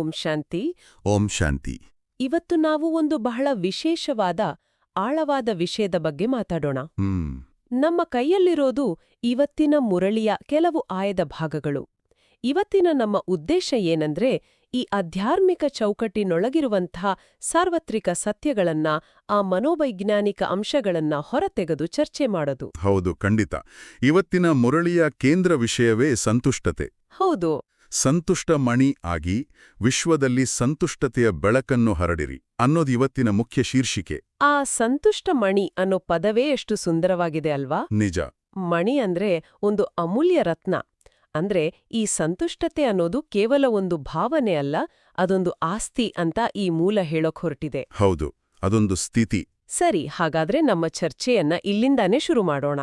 ಓಂ ಶಾಂತಿ. ಓಂ ಶಾಂತಿ. ಇವತ್ತು ನಾವು ಒಂದು ಬಹಳ ವಿಶೇಷವಾದ ಆಳವಾದ ವಿಷಯದ ಬಗ್ಗೆ ಮಾತಾಡೋಣ. ನಮ್ಮ ಕೈಯಲ್ಲಿರೋದು ಇವತ್ತಿನ ಮುರಳಿಯ ಕೆಲವು ಆಯದ ಭಾಗಗಳು. ಇವತ್ತಿನ ನಮ್ಮ ಉದ್ದೇಶ ಏನಂದ್ರೆ ಈ ಆಧ್ಯಾತ್ಮಿಕ ಚೌಕಟ್ಟಿನೊಳಗಿರುವಂಥ ಸಾರ್ವತ್ರಿಕ ಸತ್ಯಗಳನ್ನ ಆ ಮನೋವೈಜ್ಞಾನಿಕ ಅಂಶಗಳನ್ನ ಹೊರತೆಗೆದು ಚರ್ಚೆ ಮಾಡೋದು. ಹೌದು ಖಂಡಿತ. ಇವತ್ತಿನ ಮುರಳಿಯ ಕೇಂದ್ರ ವಿಷಯವೇ ಸಂತುಷ್ಟತೆ. ಹೌದು. ಸಂತುಷ್ಟ ಮಣಿ ಆಗಿ ವಿಶ್ವದಲ್ಲಿ ಸಂತುಷ್ಟತೆಯ ಬೆಳಕನ್ನು ಹರಡಿರಿ ಅನ್ನೋದು ಇವತ್ತಿನ ಮುಖ್ಯ ಶೀರ್ಷಿಕೆ. ಆ ಸಂತುಷ್ಟ ಮಣಿ ಅನ್ನೋ ಪದವೇ ಎಷ್ಟು ಸುಂದರವಾಗಿದೆ ಅಲ್ವಾ? ನಿಜ. ಮಣಿ ಅಂದ್ರೆ ಒಂದು ಅಮೂಲ್ಯ ರತ್ನ. ಅಂದ್ರೆ ಈ ಸಂತುಷ್ಟತೆ ಅನ್ನೋದು ಕೇವಲ ಒಂದು ಭಾವನೆ ಅಲ್ಲ ಅದೊಂದು ಆಸ್ತಿ ಅಂತ ಈ ಮೂಲ ಹೇಳೋಕ್ ಹೊರಟಿದೆ. ಹೌದು ಅದೊಂದು ಸ್ಥಿತಿ. ಸರಿ ಹಾಗಾದ್ರೆ ನಮ್ಮ ಚರ್ಚೆಯನ್ನ ಇಲ್ಲಿಂದಾನೇ ಶುರು ಮಾಡೋಣ.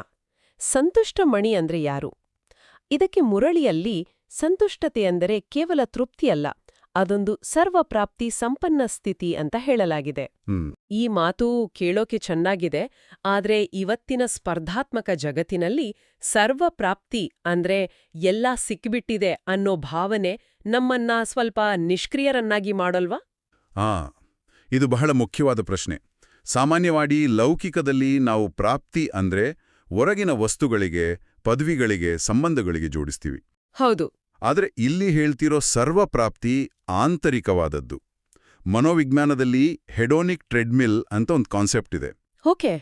ಸಂತುಷ್ಟ ಮಣಿ ಅಂದ್ರೆ ಯಾರು? ಇದಕ್ಕೆ ಮುರಳಿಯಲ್ಲಿ ಸಂತುಷ್ಟತೆ ಅಂದರೆ ಕೇವಲ ತೃಪ್ತಿಯಲ್ಲ ಅದೊಂದು ಸರ್ವಪ್ರಾಪ್ತಿ ಸಂಪನ್ನ ಸ್ಥಿತಿ ಅಂತ ಹೇಳಲಾಗಿದೆ. ಈ ಮಾತು ಕೇಳೋಕೆ ಚೆನ್ನಾಗಿದೆ ಆದ್ರೆ ಇವತ್ತಿನ ಸ್ಪರ್ಧಾತ್ಮಕ ಜಗತ್ತಿನಲ್ಲಿ ಸರ್ವಪ್ರಾಪ್ತಿ ಅಂದ್ರೆ ಎಲ್ಲ ಸಿಕ್ಕಿಬಿಟ್ಟಿದೆ ಅನ್ನೋ ಭಾವನೆ ನಮ್ಮನ್ನ ಸ್ವಲ್ಪ ನಿಷ್ಕ್ರಿಯರನ್ನಾಗಿ ಮಾಡಲ್ವಾ? ಆ ಇದು ಬಹಳ ಮುಖ್ಯವಾದ ಪ್ರಶ್ನೆ. ಸಾಮಾನ್ಯವಾಗಿ ಲೌಕಿಕದಲ್ಲಿ ನಾವು ಪ್ರಾಪ್ತಿ ಅಂದ್ರೆ ಹೊರಗಿನ ವಸ್ತುಗಳಿಗೆ ಪದವಿಗಳಿಗೆ ಸಂಬಂಧಗಳಿಗೆ ಜೋಡಿಸ್ತೀವಿ. ಹೌದು. ಆದರೆ ಇಲ್ಲಿ ಹೇಳ್ತಿರೋ ಸರ್ವಪ್ರಾಪ್ತಿ ಆಂತರಿಕವಾದದ್ದು. ಮನೋವಿಜ್ಞಾನದಲ್ಲಿ ಹೆಡೋನಿಕ್ ಟ್ರೆಡ್ಮಿಲ್ ಅಂತ ಒಂದು ಕಾನ್ಸೆಪ್ಟ್ ಇದೆ. ಓಕೆ.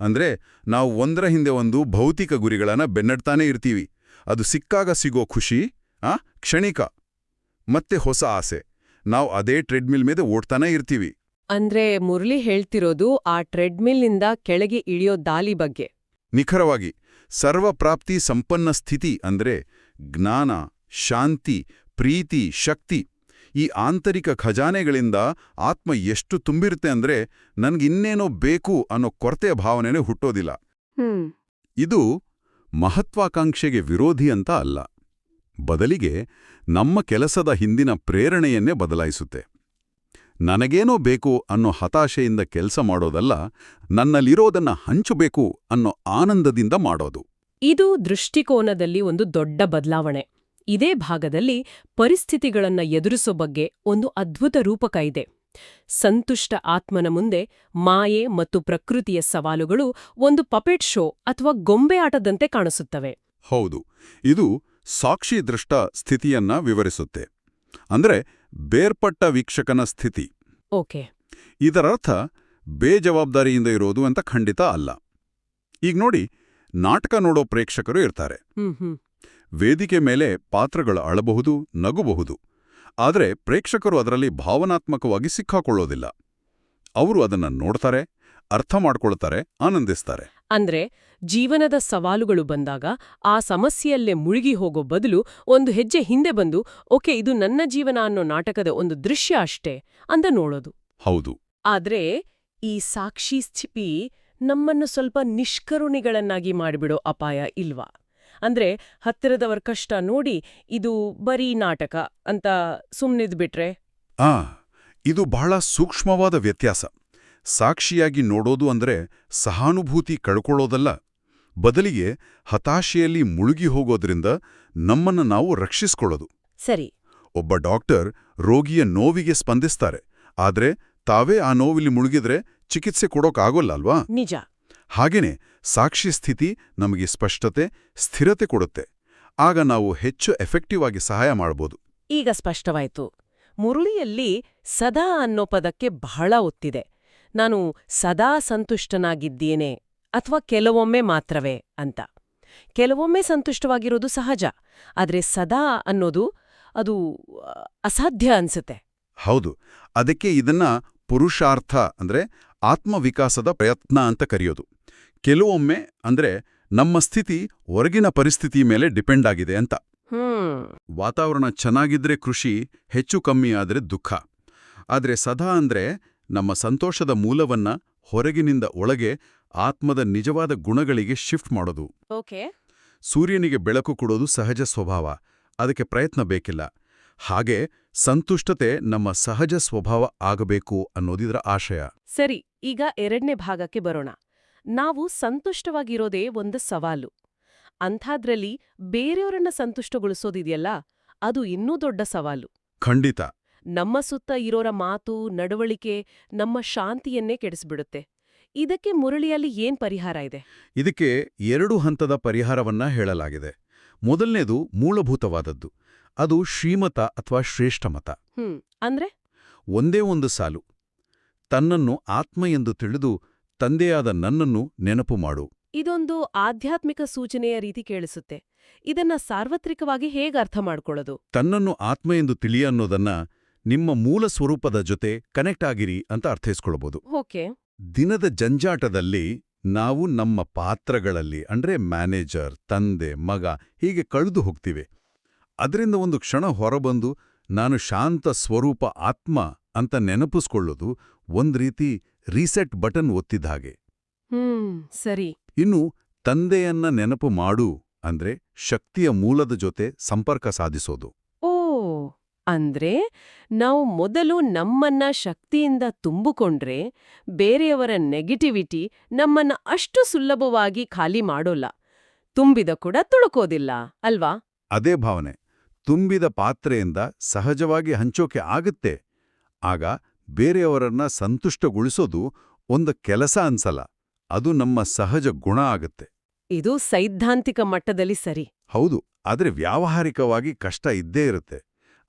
ಅಂದ್ರೆ ನಾವು ಒಂದರ ಹಿಂದೆ ಒಂದು ಭೌತಿಕ ಗುರಿಗಳನ್ನ ಬೆನ್ನಡ್ತಾನೆ ಇರ್ತೀವಿ. ಅದು ಸಿಕ್ಕಾಗ ಸಿಗೋ ಖುಷಿ ಆ ಕ್ಷಣಿಕ. ಮತ್ತೆ ಹೊಸ ಆಸೆ. ನಾವು ಅದೇ ಟ್ರೆಡ್ಮಿಲ್ ಮೇಲೆ ಓಡ್ತಾನೆ ಇರ್ತೀವಿ. ಅಂದ್ರೆ ಮುರಳಿ ಹೇಳ್ತಿರೋದು ಆ ಟ್ರೆಡ್ಮಿಲ್ನಿಂದ ಕೆಳಗೆ ಇಳಿಯೋ ದಾಲಿ ಬಗ್ಗೆ. ನಿಖರವಾಗಿ ಸರ್ವಪ್ರಾಪ್ತಿ ಸಂಪನ್ನ ಸ್ಥಿತಿ ಅಂದ್ರೆ ಜ್ಞಾನ ಶಾಂತಿ ಪ್ರೀತಿ ಶಕ್ತಿ ಈ ಆಂತರಿಕ ಖಜಾನೆಗಳಿಂದ ಆತ್ಮ ಎಷ್ಟು ತುಂಬಿರುತ್ತೆ ಅಂದ್ರೆ ನನಗಿನ್ನೇನೋ ಬೇಕು ಅನ್ನೋ ಕೊರತೆಯ ಭಾವನೆನೇ ಹುಟ್ಟೋದಿಲ್ಲ. ಇದು ಮಹತ್ವಾಕಾಂಕ್ಷೆಗೆ ವಿರೋಧಿ ಅಂತ ಅಲ್ಲ. ಬದಲಿಗೆ ನಮ್ಮ ಕೆಲಸದ ಹಿಂದಿನ ಪ್ರೇರಣೆಯನ್ನೇ ಬದಲಾಯಿಸುತ್ತೆ. ನನಗೇನೋ ಬೇಕು ಅನ್ನೋ ಹತಾಶೆಯಿಂದ ಕೆಲಸ ಮಾಡೋದಲ್ಲ ನನ್ನಲ್ಲಿರೋದನ್ನ ಹಂಚಬೇಕು ಅನ್ನೋ ಆನಂದದಿಂದ ಮಾಡೋದು. ಇದು ದೃಷ್ಟಿಕೋನದಲ್ಲಿ ಒಂದು ದೊಡ್ಡ ಬದಲಾವಣೆ. ಇದೇ ಭಾಗದಲ್ಲಿ ಪರಿಸ್ಥಿತಿಗಳನ್ನ ಎದುರಿಸೋ ಬಗ್ಗೆ ಒಂದು ಅದ್ಭುತ ರೂಪಕ ಇದೆ. ಸಂತುಷ್ಟ ಆತ್ಮನ ಮುಂದೆ ಮಾಯೆ ಮತ್ತು ಪ್ರಕೃತಿಯ ಸವಾಲುಗಳು ಒಂದು ಪಪೆಟ್ ಶೋ ಅಥವಾ ಗೊಂಬೆ ಆಟದಂತೆ ಕಾಣಿಸುತ್ತವೆ. ಹೌದು ಇದು ಸಾಕ್ಷಿ ದೃಷ್ಟ ಸ್ಥಿತಿಯನ್ನ ವಿವರಿಸುತ್ತೆ. ಅಂದ್ರೆ ಬೇರ್ಪಟ್ಟ ವೀಕ್ಷಕನ ಸ್ಥಿತಿ. ಓಕೆ. ಇದರರ್ಥ ಬೇಜವಾಬ್ದಾರಿಯಿಂದ ಇರೋದು ಅಂತ ಖಂಡಿತ ಅಲ್ಲ. ಈಗ ನೋಡಿ ನಾಟಕ ನೋಡೋ ಪ್ರೇಕ್ಷಕರು ಇರ್ತಾರೆ. ವೇದಿಕೆ ಮೇಲೆ ಪಾತ್ರಗಳು ಅಳಬಹುದು ನಗುಬಹುದು. ಆದರೆ ಪ್ರೇಕ್ಷಕರು ಅದರಲ್ಲಿ ಭಾವನಾತ್ಮಕವಾಗಿ ಸಿಕ್ಕಾಕೊಳ್ಳೋದಿಲ್ಲ. ಅವರು ಅದನ್ನ ನೋಡ್ತಾರೆ ಅರ್ಥ ಮಾಡ್ಕೊಳ್ತಾರೆ ಆನಂದಿಸ್ತಾರೆ. ಅಂದ್ರೆ ಜೀವನದ ಸವಾಲುಗಳು ಬಂದಾಗ ಆ ಸಮಸ್ಯೆಯಲ್ಲೇ ಮುಳುಗಿ ಹೋಗೋ ಬದಲು ಒಂದು ಹೆಜ್ಜೆ ಹಿಂದೆ ಬಂದು ಓಕೆ ಇದು ನನ್ನ ಜೀವನ ಅನ್ನೋ ನಾಟಕದ ಒಂದು ದೃಶ್ಯ ಅಷ್ಟೇ ಅಂತ ನೋಡೋದು. ಹೌದು. ಆದ್ರೆ ಈ ಸಾಕ್ಷಿ ಸ್ಥಿತಿ ನಮ್ಮನ್ನು ಸ್ವಲ್ಪ ನಿಷ್ಕರುಣಿಗಳನ್ನಾಗಿ ಮಾಡಿಬಿಡೋ ಅಪಾಯ ಇಲ್ವಾ? ಅಂದ್ರೆ ಹತ್ತಿರದವರ ಕಷ್ಟ ನೋಡಿ ಇದು ಬರೀ ನಾಟಕ ಅಂತ ಸುಮ್ಮನಿದ್ಬಿಟ್ರೆ ಆ ಇದು ಬಹಳ ಸೂಕ್ಷ್ಮವಾದ ವ್ಯತ್ಯಾಸ. ಸಾಕ್ಷಿಯಾಗಿ ನೋಡೋದು ಅಂದ್ರೆ ಸಹಾನುಭೂತಿ ಕಳ್ಕೊಳ್ಳೋದಲ್ಲ. ಬದಲಿಗೆ ಹತಾಶೆಯಲ್ಲಿ ಮುಳುಗಿ ಹೋಗೋದ್ರಿಂದ ನಮ್ಮನ್ನ ನಾವು ರಕ್ಷಿಸ್ಕೊಳ್ಳೋದು. ಸರಿ. ಒಬ್ಬ ಡಾಕ್ಟರ್ ರೋಗಿಯ ನೋವಿಗೆ ಸ್ಪಂದಿಸ್ತಾರೆ. ಆದರೆ ತಾವೇ ಆ ನೋವಿಲಿ ಮುಳುಗಿದ್ರೆ ಚಿಕಿತ್ಸೆ ಕೊಡೋಕ್ಕಾಗೋಲ್ಲ ಅಲ್ವಾ ನಿಜ. ಹಾಗೇನೆ ಸಾಕ್ಷಿ ಸ್ಥಿತಿ ನಮಗೆ ಸ್ಪಷ್ಟತೆ ಸ್ಥಿರತೆ ಕೊಡುತ್ತೆ. ಆಗ ನಾವು ಹೆಚ್ಚು ಎಫೆಕ್ಟಿವ್ ಆಗಿ ಸಹಾಯ ಮಾಡಬಹುದು ಈಗ ಸ್ಪಷ್ಟವಾಯಿತು. ಮುರುಳಿಯಲ್ಲಿ ಸದಾ ಅನ್ನೋ ಪದಕ್ಕೆ ಬಹಳ ಒತ್ತಿದೆ. ನಾನು ಸದಾ ಸಂತುಷ್ಟನಾಗಿದ್ದೇನೆ ಅಥವಾ ಕೆಲವೊಮ್ಮೆ ಮಾತ್ರವೇ ಅಂತ. ಕೆಲವೊಮ್ಮೆ ಸಂತುಷ್ಟವಾಗಿರೋದು ಸಹಜ. ಆದರೆ ಸದಾ ಅನ್ನೋದು ಅದು ಅಸಾಧ್ಯ ಅನ್ಸುತ್ತೆ. ಹೌದು. ಅದಕ್ಕೆ ಇದನ್ನ ಪುರುಷಾರ್ಥ ಅಂದ್ರೆ ಆತ್ಮವಿಕಾಸದ ಪ್ರಯತ್ನ ಅಂತ ಕರೆಯೋದು. ಕೆಲವೊಮ್ಮೆ ಅಂದ್ರೆ ನಮ್ಮ ಸ್ಥಿತಿ ಹೊರಗಿನ ಪರಿಸ್ಥಿತಿ ಮೇಲೆ ಡಿಪೆಂಡ್ ಆಗಿದೆ ಅಂತ. ವಾತಾವರಣ ಚೆನ್ನಾಗಿದ್ರೆ ಕೃಷಿ ಹೆಚ್ಚು ಕಮ್ಮಿ ಆದ್ರೆ ದುಃಖ. ಆದರೆ ಸದಾ ಅಂದ್ರೆ ನಮ್ಮ ಸಂತೋಷದ ಮೂಲವನ್ನ ಹೊರಗಿನಿಂದ ಒಳಗೆ ಆತ್ಮದ ನಿಜವಾದ ಗುಣಗಳಿಗೆ ಶಿಫ್ಟ್ ಮಾಡೋದು. ಸೂರ್ಯನಿಗೆ ಬೆಳಕು ಕೊಡೋದು ಸಹಜ ಸ್ವಭಾವ. ಅದಕ್ಕೆ ಪ್ರಯತ್ನ ಬೇಕಿಲ್ಲ. ಹಾಗೆ ಸಂತುಷ್ಟತೆ ನಮ್ಮ ಸಹಜ ಸ್ವಭಾವ ಆಗಬೇಕು ಅನ್ನೋದಿದ್ರ ಆಶಯ. ಸರಿ ಈಗ ಎರಡನೇ ಭಾಗಕ್ಕೆ ಬರೋಣ. ನಾವು ಸಂತುಷ್ಟವಾಗಿರೋದೇ ಒಂದು ಸವಾಲು. ಅಂಥಾದ್ರಲ್ಲಿ ಬೇರೆಯವರನ್ನ ಸಂತುಷ್ಟಗೊಳಿಸೋದಿದೆಯಲ್ಲ ಅದು ಇನ್ನೂ ದೊಡ್ಡ ಸವಾಲು. ಖಂಡಿತ. ನಮ್ಮ ಸುತ್ತ ಇರೋರ ಮಾತು ನಡವಳಿಕೆ ನಮ್ಮ ಶಾಂತಿಯನ್ನೇ ಕೆಡಿಸ್ಬಿಡುತ್ತೆ. ಇದಕ್ಕೆ ಮುರಳಿಯಲ್ಲಿ ಏನ್ ಪರಿಹಾರ ಇದೆ? ಇದಕ್ಕೆ ಎರಡು ಹಂತದ ಪರಿಹಾರವನ್ನ ಹೇಳಲಾಗಿದೆ. ಮೊದಲನೇದು ಮೂಲಭೂತವಾದದ್ದು. ಅದು ಶ್ರೀಮತ ಅಥವಾ ಶ್ರೇಷ್ಠ ಮತ. ಅಂದ್ರೆ? ಒಂದೇ ಒಂದು ಸಾಲು. ತನ್ನನ್ನು ಆತ್ಮ ಎಂದು ತಿಳಿದು ತಂದೆಯಾದ ನನ್ನನ್ನು ನೆನಪು ಮಾಡು. ಇದೊಂದು ಆಧ್ಯಾತ್ಮಿಕ ಸೂಚನೆಯ ರೀತಿ ಕೇಳಿಸುತ್ತೆ. ಇದನ್ನ ಸಾರ್ವತ್ರಿಕವಾಗಿ ಹೇಗೆ ಅರ್ಥ ಮಾಡಿಕೊಳ್ಳೋದು? ತನ್ನನ್ನು ಆತ್ಮ ಎಂದು ತಿಳಿಯ ಅನ್ನೋದನ್ನ ನಿಮ್ಮ ಮೂಲ ಸ್ವರೂಪದ ಜೊತೆ ಕನೆಕ್ಟ್ ಆಗಿರಿ ಅಂತ ಅರ್ಥೈಸ್ಕೊಳ್ಬೋದು. ಓಕೆ. ದಿನದ ಜಂಜಾಟದಲ್ಲಿ ನಾವು ನಮ್ಮ ಪಾತ್ರಗಳಲ್ಲಿ ಅಂದ್ರೆ ಮ್ಯಾನೇಜರ್ ತಂದೆ ಮಗ ಹೀಗೆ ಕಳೆದು ಹೋಗ್ತೀವಿ. ಅದರಿಂದ ಒಂದು ಕ್ಷಣ ಹೊರಬಂದು ನಾನು ಶಾಂತ ಸ್ವರೂಪ ಆತ್ಮ ಅಂತ ನೆನಪಿಸ್ಕೊಳ್ಳೋದು ಒಂದ್ ರೀತಿ ರೀಸೆಟ್ ಬಟನ್ ಒತ್ತಿದ ಹಾಗೆ. ಹ್ಮ್ ಸರಿ. ಇನ್ನು ತಂದೆಯನ್ನ ನೆನಪು ಮಾಡು ಅಂದ್ರೆ ಶಕ್ತಿಯ ಮೂಲದ ಜೊತೆ ಸಂಪರ್ಕ ಸಾಧಿಸೋದು. ಓ ಅಂದ್ರೆ ನಾವು ಮೊದಲು ನಮ್ಮನ್ನ ಶಕ್ತಿಯಿಂದ ತುಂಬಿಕೊಂಡ್ರೆ ಬೇರೆಯವರ ನೆಗೆಟಿವಿಟಿ ನಮ್ಮನ್ನ ಅಷ್ಟು ಸುಲಭವಾಗಿ ಖಾಲಿ ಮಾಡೋಲ್ಲ. ತುಂಬಿದ ಕೂಡ ತುಳುಕೋದಿಲ್ಲ ಅಲ್ವಾ? ಅದೇ ಭಾವನೆ. ತುಂಬಿದ ಪಾತ್ರೆಯಿಂದ ಸಹಜವಾಗಿ ಹಂಚೋಕೆ ಆಗುತ್ತೆ. ಆಗ ಬೇರೆಯವರನ್ನ ಸಂತುಷ್ಟಗೊಳಿಸೋದು ಒಂದು ಕೆಲಸ ಅನ್ಸಲ್ಲ. ಅದು ನಮ್ಮ ಸಹಜ ಗುಣ ಆಗುತ್ತೆ. ಇದು ಸೈದ್ಧಾಂತಿಕ ಮಟ್ಟದಲ್ಲಿ ಸರಿ. ಹೌದು ಆದರೆ ವ್ಯಾವಹಾರಿಕವಾಗಿ ಕಷ್ಟ ಇದ್ದೇ ಇರುತ್ತೆ.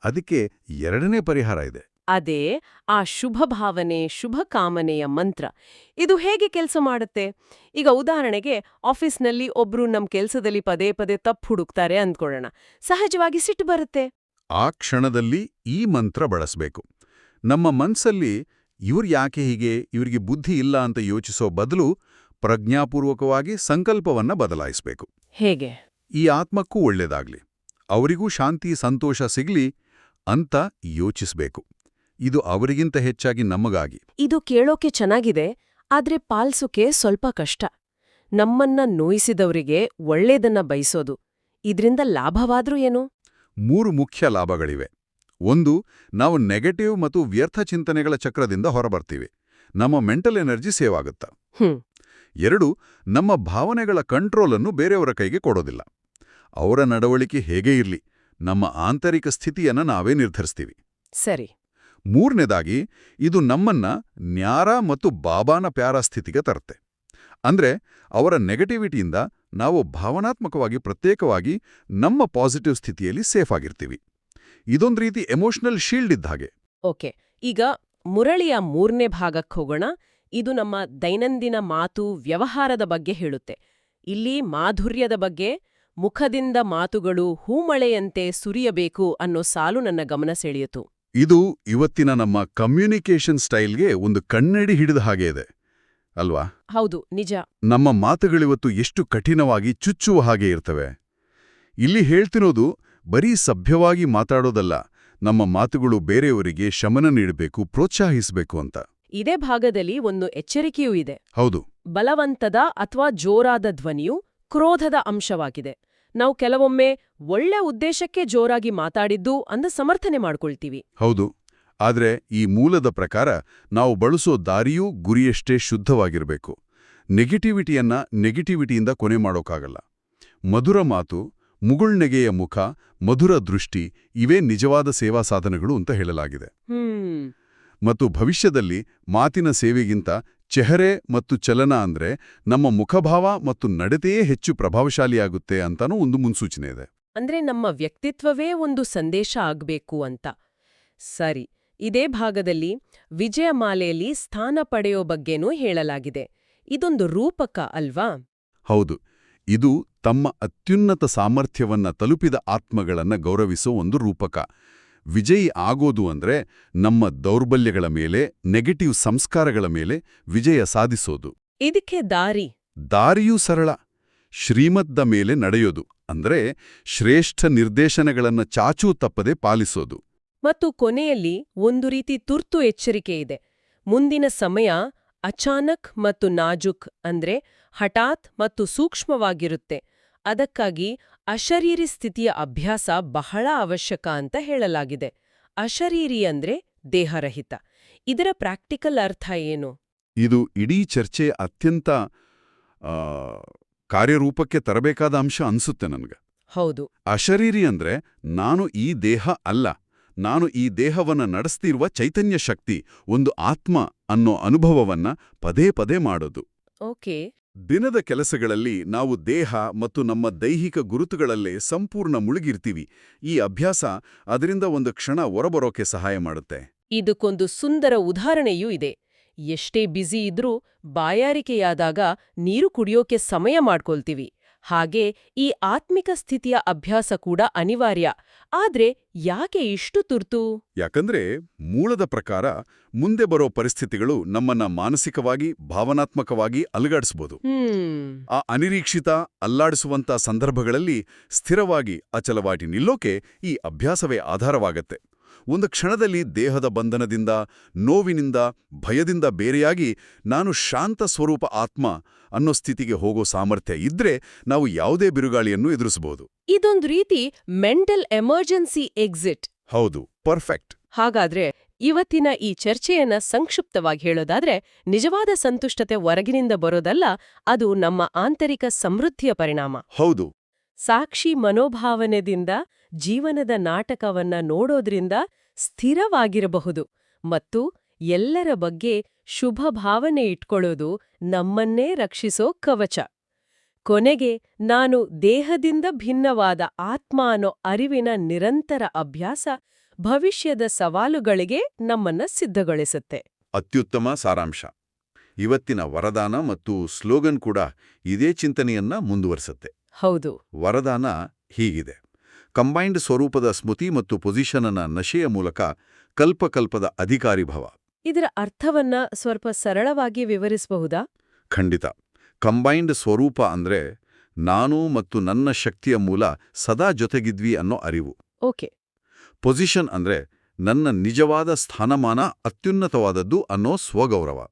ಅದಕ್ಕೆ ಎರಡನೇ ಪರಿಹಾರ ಇದೆ. ಅದೇ ಆ ಶುಭ ಭಾವನೆ ಶುಭ ಕಾಮನೆಯ ಮಂತ್ರ. ಇದು ಹೇಗೆ ಕೆಲಸ ಮಾಡುತ್ತೆ? ಈಗ ಉದಾಹರಣೆಗೆ ಆಫೀಸ್ನಲ್ಲಿ ಒಬ್ರು ನಮ್ ಕೆಲಸದಲ್ಲಿ ಪದೇ ಪದೇ ತಪ್ಪು ಹುಡುಕ್ತಾರೆ ಅಂದ್ಕೊಳ್ಳೋಣ. ಸಹಜವಾಗಿ ಸಿಟ್ಟು ಬರುತ್ತೆ. ಆ ಕ್ಷಣದಲ್ಲಿ ಈ ಮಂತ್ರ ಬಳಸಬೇಕು. ನಮ್ಮ ಮನಸ್ಸಲ್ಲಿ ಇವ್ರು ಯಾಕೆ ಹೀಗೆ ಇವರಿಗೆ ಬುದ್ಧಿ ಇಲ್ಲ ಅಂತ ಯೋಚಿಸೋ ಬದಲು ಪ್ರಜ್ಞಾಪೂರ್ವಕವಾಗಿ ಸಂಕಲ್ಪವನ್ನ ಬದಲಾಯಿಸಬೇಕು. ಹೇಗೆ? ಈ ಆತ್ಮಕ್ಕೂ ಒಳ್ಳೇದಾಗ್ಲಿ. ಅವರಿಗೂ ಶಾಂತಿ ಸಂತೋಷ ಸಿಗ್ಲಿ ಅಂತ ಯೋಚಿಸ್ಬೇಕು. ಇದು ಅವರಿಗಿಂತ ಹೆಚ್ಚಾಗಿ ನಮಗಾಗಿ. ಇದು ಕೇಳೋಕೆ ಚೆನ್ನಾಗಿದೆ ಆದ್ರೆ ಪಾಲ್ಸೋಕೆ ಸ್ವಲ್ಪ ಕಷ್ಟ. ನಮ್ಮನ್ನ ನೋಯಿಸಿದವರಿಗೆ ಒಳ್ಳೇದನ್ನ ಬಯಸೋದು. ಇದ್ರಿಂದ ಲಾಭವಾದ್ರೂ ಏನು? ಮೂರು ಮುಖ್ಯ ಲಾಭಗಳಿವೆ. ಒಂದು ನಾವು ನೆಗೆಟಿವ್ ಮತ್ತು ವ್ಯರ್ಥ ಚಿಂತನೆಗಳ ಚಕ್ರದಿಂದ ಹೊರಬರ್ತೀವಿ. ನಮ್ಮ ಮೆಂಟಲ್ ಎನರ್ಜಿ ಸೇವ್ ಆಗುತ್ತಾ? ಎರಡು ನಮ್ಮ ಭಾವನೆಗಳ ಕಂಟ್ರೋಲನ್ನು ಬೇರೆಯವರ ಕೈಗೆ ಕೊಡೋದಿಲ್ಲ. ಅವರ ನಡವಳಿಕೆ ಹೇಗೇ ಇರಲಿ? ನಮ್ಮ ಆಂತರಿಕ ಸ್ಥಿತಿಯನ್ನ ನಾವೇ ನಿರ್ಧರಿಸ್ತೀವಿ. ಸರಿ. ಮೂರನೇದಾಗಿ ಇದು ನಮ್ಮನ್ನ ನ್ಯಾರ ಮತ್ತು ಬಾಬಾನ ಪ್ಯಾರ ಸ್ಥಿತಿಗೆ ತರುತ್ತೆ. ಅಂದ್ರೆ ಅವರ ನೆಗೆಟಿವಿಟಿಯಿಂದ ನಾವು ಭಾವನಾತ್ಮಕವಾಗಿ ಪ್ರತ್ಯೇಕವಾಗಿ ನಮ್ಮ ಪಾಸಿಟಿವ್ ಸ್ಥಿತಿಯಲ್ಲಿ ಸೇಫ್ ಆಗಿರ್ತೀವಿ. ಇದೊಂದು ರೀತಿ ಎಮೋಷನಲ್ ಶೀಲ್ಡ್ ಇದ್ದ ಹಾಗೆ. ಓಕೆ, ಈಗ ಮುರಳಿಯ ಮೂರನೇ ಭಾಗಕ್ಕೆ ಹೋಗೋಣ. ಇದು ನಮ್ಮ ದೈನಂದಿನ ಮಾತು ವ್ಯವಹಾರದ ಬಗ್ಗೆ ಹೇಳುತ್ತೆ. ಇಲ್ಲಿ ಮಾಧುರ್ಯದ ಬಗ್ಗೆ, ಮುಖದಿಂದ ಮಾತುಗಳು ಹೂಮಳೆಯಂತೆ ಸುರಿಯಬೇಕು ಅನ್ನೋ ಸಾಲು ನನ್ನ ಗಮನ ಸೆಳೆಯಿತು. ಇದು ಇವತ್ತಿನ ನಮ್ಮ ಕಮ್ಯುನಿಕೇಷನ್ ಸ್ಟೈಲ್ಗೆ ಒಂದು ಕಣ್ಣಡಿ ಹಿಡಿದ ಹಾಗೆ ಇದೆ. ಅಲ್ವಾ? ಹೌದು ನಿಜ. ನಮ್ಮ ಮಾತುಗಳಿವತ್ತು ಎಷ್ಟು ಕಠಿಣವಾಗಿ ಚುಚ್ಚುವ ಹಾಗೆ ಇರ್ತವೆ. ಇಲ್ಲಿ ಹೇಳ್ತಿರೋದು ಬರೀ ಸಭ್ಯವಾಗಿ ಮಾತಾಡೋದಲ್ಲ ನಮ್ಮ ಮಾತುಗಳು ಬೇರೆಯವರಿಗೆ ಶಮನ ನೀಡಬೇಕು ಪ್ರೋತ್ಸಾಹಿಸಬೇಕು ಅಂತ. ಇದೇ ಭಾಗದಲ್ಲಿ ಒಂದು ಎಚ್ಚರಿಕೆಯೂ ಇದೆ. ಹೌದು. ಬಲವಂತದ ಅಥವಾ ಜೋರಾದ ಧ್ವನಿಯು ಕ್ರೋಧದ ಅಂಶವಾಗಿದೆ. ನಾವು ಕೆಲವೊಮ್ಮೆ ಒಳ್ಳೆ ಉದ್ದೇಶಕ್ಕೆ ಜೋರಾಗಿ ಮಾತಾಡಿದ್ದು ಅಂದ ಸಮರ್ಥನೆ ಮಾಡ್ಕೊಳ್ತೀವಿ. ಹೌದು. ಆದರೆ ಈ ಮೂಲದ ಪ್ರಕಾರ ನಾವು ಬಳಸೋ ದಾರಿಯೂ ಗುರಿಯಷ್ಟೇ ಶುದ್ಧವಾಗಿರಬೇಕು. ನೆಗೆಟಿವಿಟಿಯನ್ನ ನೆಗೆಟಿವಿಟಿಯಿಂದ ಕೊನೆ ಮಾಡೋಕ್ಕಾಗಲ್ಲ. ಮಧುರ ಮಾತು ಮುಗುಳ್ನೆಗೆಯ ಮುಖ ಮಧುರ ದೃಷ್ಟಿ ಇವೇ ನಿಜವಾದ ಸೇವಾ ಸಾಧನಗಳು ಅಂತ ಹೇಳಲಾಗಿದೆ. ಮತ್ತು ಭವಿಷ್ಯದಲ್ಲಿ ಮಾತಿನ ಸೇವೆಗಿಂತ ಚೆಹರೆ ಮತ್ತು ಚಲನ ಅಂದ್ರೆ ನಮ್ಮ ಮುಖಭಾವ ಮತ್ತು ನಡತೆಯೇ ಹೆಚ್ಚು ಪ್ರಭಾವಶಾಲಿಯಾಗುತ್ತೆ ಅಂತಾನೂ ಒಂದು ಮುನ್ಸೂಚನೆ ಇದೆ. ಅಂದ್ರೆ ನಮ್ಮ ವ್ಯಕ್ತಿತ್ವವೇ ಒಂದು ಸಂದೇಶ ಆಗಬೇಕು ಅಂತ. ಸರಿ ಇದೇ ಭಾಗದಲ್ಲಿ ವಿಜಯಮಾಲೆಯಲ್ಲಿ ಸ್ಥಾನ ಪಡೆಯೋ ಬಗ್ಗೆನೂ ಹೇಳಲಾಗಿದೆ. ಇದೊಂದು ರೂಪಕ ಅಲ್ವಾ? ಹೌದು ಇದು ತಮ್ಮ ಅತ್ಯುನ್ನತ ಸಾಮರ್ಥ್ಯವನ್ನ ತಲುಪಿದ ಆತ್ಮಗಳನ್ನ ಗೌರವಿಸೋ ಒಂದು ರೂಪಕ. ವಿಜಯಿ ಆಗೋದು ಅಂದ್ರೆ ನಮ್ಮ ದೌರ್ಬಲ್ಯಗಳ ಮೇಲೆ ನೆಗೆಟಿವ್ ಸಂಸ್ಕಾರಗಳ ಮೇಲೆ ವಿಜಯ ಸಾಧಿಸೋದು. ಇದಕ್ಕೆ ದಾರಿ. ದಾರಿಯೂ ಸರಳ. ಶ್ರೀಮದ್ದ ಮೇಲೆ ನಡೆಯೋದು ಅಂದ್ರೆ ಶ್ರೇಷ್ಠ ನಿರ್ದೇಶನಗಳನ್ನ ಚಾಚೂ ತಪ್ಪದೆ ಪಾಲಿಸೋದು. ಮತ್ತು ಕೊನೆಯಲ್ಲಿ ಒಂದು ರೀತಿ ತುರ್ತು ಎಚ್ಚರಿಕೆ ಇದೆ. ಮುಂದಿನ ಸಮಯ ಅಚಾನಕ್ ಮತ್ತು ನಾಜುಕ್ ಅಂದ್ರೆ ಹಠಾತ್ ಮತ್ತು ಸೂಕ್ಷ್ಮವಾಗಿರುತ್ತೆ. ಅದಕ್ಕಾಗಿ ಅಶರೀರಿ ಸ್ಥಿತಿಯ ಅಭ್ಯಾಸ ಬಹಳ ಅವಶ್ಯಕ ಅಂತ ಹೇಳಲಾಗಿದೆ. ಅಶರೀರಿ ಅಂದ್ರೆ ದೇಹರಹಿತ. ಇದರ ಪ್ರಾಕ್ಟಿಕಲ್ ಅರ್ಥ ಏನು? ಇದು ಇಡೀ ಚರ್ಚೆ ಅತ್ಯಂತ ಕಾರ್ಯರೂಪಕ್ಕೆ ತರಬೇಕಾದ ಅಂಶ ಅನ್ಸುತ್ತೆ ನನಗೆ. ಹೌದು. ಅಶರೀರಿ ಅಂದ್ರೆ ನಾನು ಈ ದೇಹ ಅಲ್ಲ ನಾನು ಈ ದೇಹವನ್ನ ನಡೆಸ್ತಿರುವ ಚೈತನ್ಯ ಶಕ್ತಿ ಒಂದು ಆತ್ಮ ಅನ್ನೋ ಅನುಭವವನ್ನ ಪದೇ ಪದೇ ಮಾಡೋದು. ಓಕೆ. ದಿನದ ಕೆಲಸಗಳಲ್ಲಿ ನಾವು ದೇಹ ಮತ್ತು ನಮ್ಮ ದೈಹಿಕ ಗುರುತುಗಳಲ್ಲೇ ಸಂಪೂರ್ಣ ಮುಳುಗಿರ್ತೀವಿ. ಈ ಅಭ್ಯಾಸ ಅದರಿಂದ ಒಂದು ಕ್ಷಣ ಹೊರಬರೋಕೆ ಸಹಾಯ ಮಾಡುತ್ತೆ. ಇದಕ್ಕೊಂದು ಸುಂದರ ಉದಾಹರಣೆಯೂ ಇದೆ. ಎಷ್ಟೇ ಬ್ಯುಸಿ ಇದ್ರೂ ಬಾಯಾರಿಕೆಯಾದಾಗ ನೀರು ಕುಡಿಯೋಕೆ ಸಮಯ ಮಾಡ್ಕೊಳ್ತೀವಿ. ಹಾಗೆ ಈ ಆತ್ಮಿಕ ಸ್ಥಿತಿಯ ಅಭ್ಯಾಸ ಕೂಡ ಅನಿವಾರ್ಯ. ಆದ್ರೆ ಯಾಕೆ ಇಷ್ಟು ತುರ್ತು? ಯಾಕಂದ್ರೆ ಮೂಲದ ಪ್ರಕಾರ ಮುಂದೆ ಬರೋ ಪರಿಸ್ಥಿತಿಗಳು ನಮ್ಮನ್ನ ಮಾನಸಿಕವಾಗಿ ಭಾವನಾತ್ಮಕವಾಗಿ ಅಲುಗಾಡಿಸಬಹುದು ಆ ಅನಿರೀಕ್ಷಿತ ಅಲ್ಲಾಡಿಸುವಂತ ಸಂದರ್ಭಗಳಲ್ಲಿ ಸ್ಥಿರವಾಗಿ ಅಚಲವಾಗಿ ನಿಲ್ಲೋಕೆ ಈ ಅಭ್ಯಾಸವೇ ಆಧಾರವಾಗತ್ತೆ. ಒಂದು ಕ್ಷಣದಲ್ಲಿ ದೇಹದ ಬಂಧನದಿಂದ ನೋವಿನಿಂದ ಭಯದಿಂದ ಬೇರೆಯಾಗಿ ನಾನು ಶಾಂತ ಸ್ವರೂಪ ಆತ್ಮ ಅನ್ನೋ ಸ್ಥಿತಿಗೆ ಹೋಗೋ ಸಾಮರ್ಥ್ಯ ಇದ್ರೆ ನಾವು ಯಾವುದೇ ಬಿರುಗಾಳಿಯನ್ನು ಎದುರಿಸಬಹುದು ಇದೊಂದು ರೀತಿ ಮೆಂಟಲ್ ಎಮರ್ಜೆನ್ಸಿ ಎಕ್ಸಿಟ್. ಹೌದು ಪರ್ಫೆಕ್ಟ್. ಹಾಗಾದ್ರೆ ಇವತ್ತಿನ ಈ ಚರ್ಚೆಯನ್ನ ಸಂಕ್ಷಿಪ್ತವಾಗಿ ಹೇಳೋದಾದ್ರೆ ನಿಜವಾದ ಸಂತುಷ್ಟತೆ ಹೊರಗಿನಿಂದ ಬರೋದಲ್ಲ ಅದು ನಮ್ಮ ಆಂತರಿಕ ಸಮೃದ್ಧಿಯ ಪರಿಣಾಮ. ಹೌದು. ಸಾಕ್ಷಿ ಮನೋಭಾವನೆದಿಂದ ಜೀವನದ ನಾಟಕವನ್ನ ನೋಡೋದ್ರಿಂದ ಸ್ಥಿರವಾಗಿರಬಹುದು ಮತ್ತು ಎಲ್ಲರ ಬಗ್ಗೆ ಶುಭ ಭಾವನೆ ಇಟ್ಕೊಳ್ಳೋದು ನಮ್ಮನ್ನೇ ರಕ್ಷಿಸೋ ಕವಚ. ಕೊನೆಗೆ ನಾನು ದೇಹದಿಂದ ಭಿನ್ನವಾದ ಆತ್ಮ ಅನ್ನೋ ಅರಿವಿನ ನಿರಂತರ ಅಭ್ಯಾಸ ಭವಿಷ್ಯದ ಸವಾಲುಗಳಿಗೆ ನಮ್ಮನ್ನ ಸಿದ್ಧಗೊಳಿಸುತ್ತೆ. ಅತ್ಯುತ್ತಮ ಸಾರಾಂಶ. ಇವತ್ತಿನ ವರದಾನ ಮತ್ತು ಸ್ಲೋಗನ್ ಕೂಡ ಇದೇ ಚಿಂತನೆಯನ್ನ ಮುಂದುವರಿಸುತ್ತೆ. ಹೌದು. ವರದಾನ ಹೀಗಿದೆ. ಕಂಬೈನ್ಡ್ ಸ್ವರೂಪದ ಸ್ಮೃತಿ ಮತ್ತು ಪೊಸಿಷನ್ನ ನಶೆಯ ಮೂಲಕ ಕಲ್ಪಕಲ್ಪದ ಅಧಿಕಾರಿ ಭವ. ಇದರ ಅರ್ಥವನ್ನ ಸ್ವಲ್ಪ ಸರಳವಾಗಿ ವಿವರಿಸಬಹುದಾ? ಖಂಡಿತ. ಕಂಬೈನ್ಡ್ ಸ್ವರೂಪ ಅಂದ್ರೆ ನಾನು ಮತ್ತು ನನ್ನ ಶಕ್ತಿಯ ಮೂಲ ಸದಾ ಜೊತೆಗಿದ್ವಿ ಅನ್ನೋ ಅರಿವು. ಓಕೆ. ಪೊಸಿಷನ್ ಅಂದ್ರೆ ನನ್ನ ನಿಜವಾದ ಸ್ಥಾನಮಾನ ಅತ್ಯುನ್ನತವಾದದ್ದು ಅನ್ನೋ ಸ್ವಗೌರವ.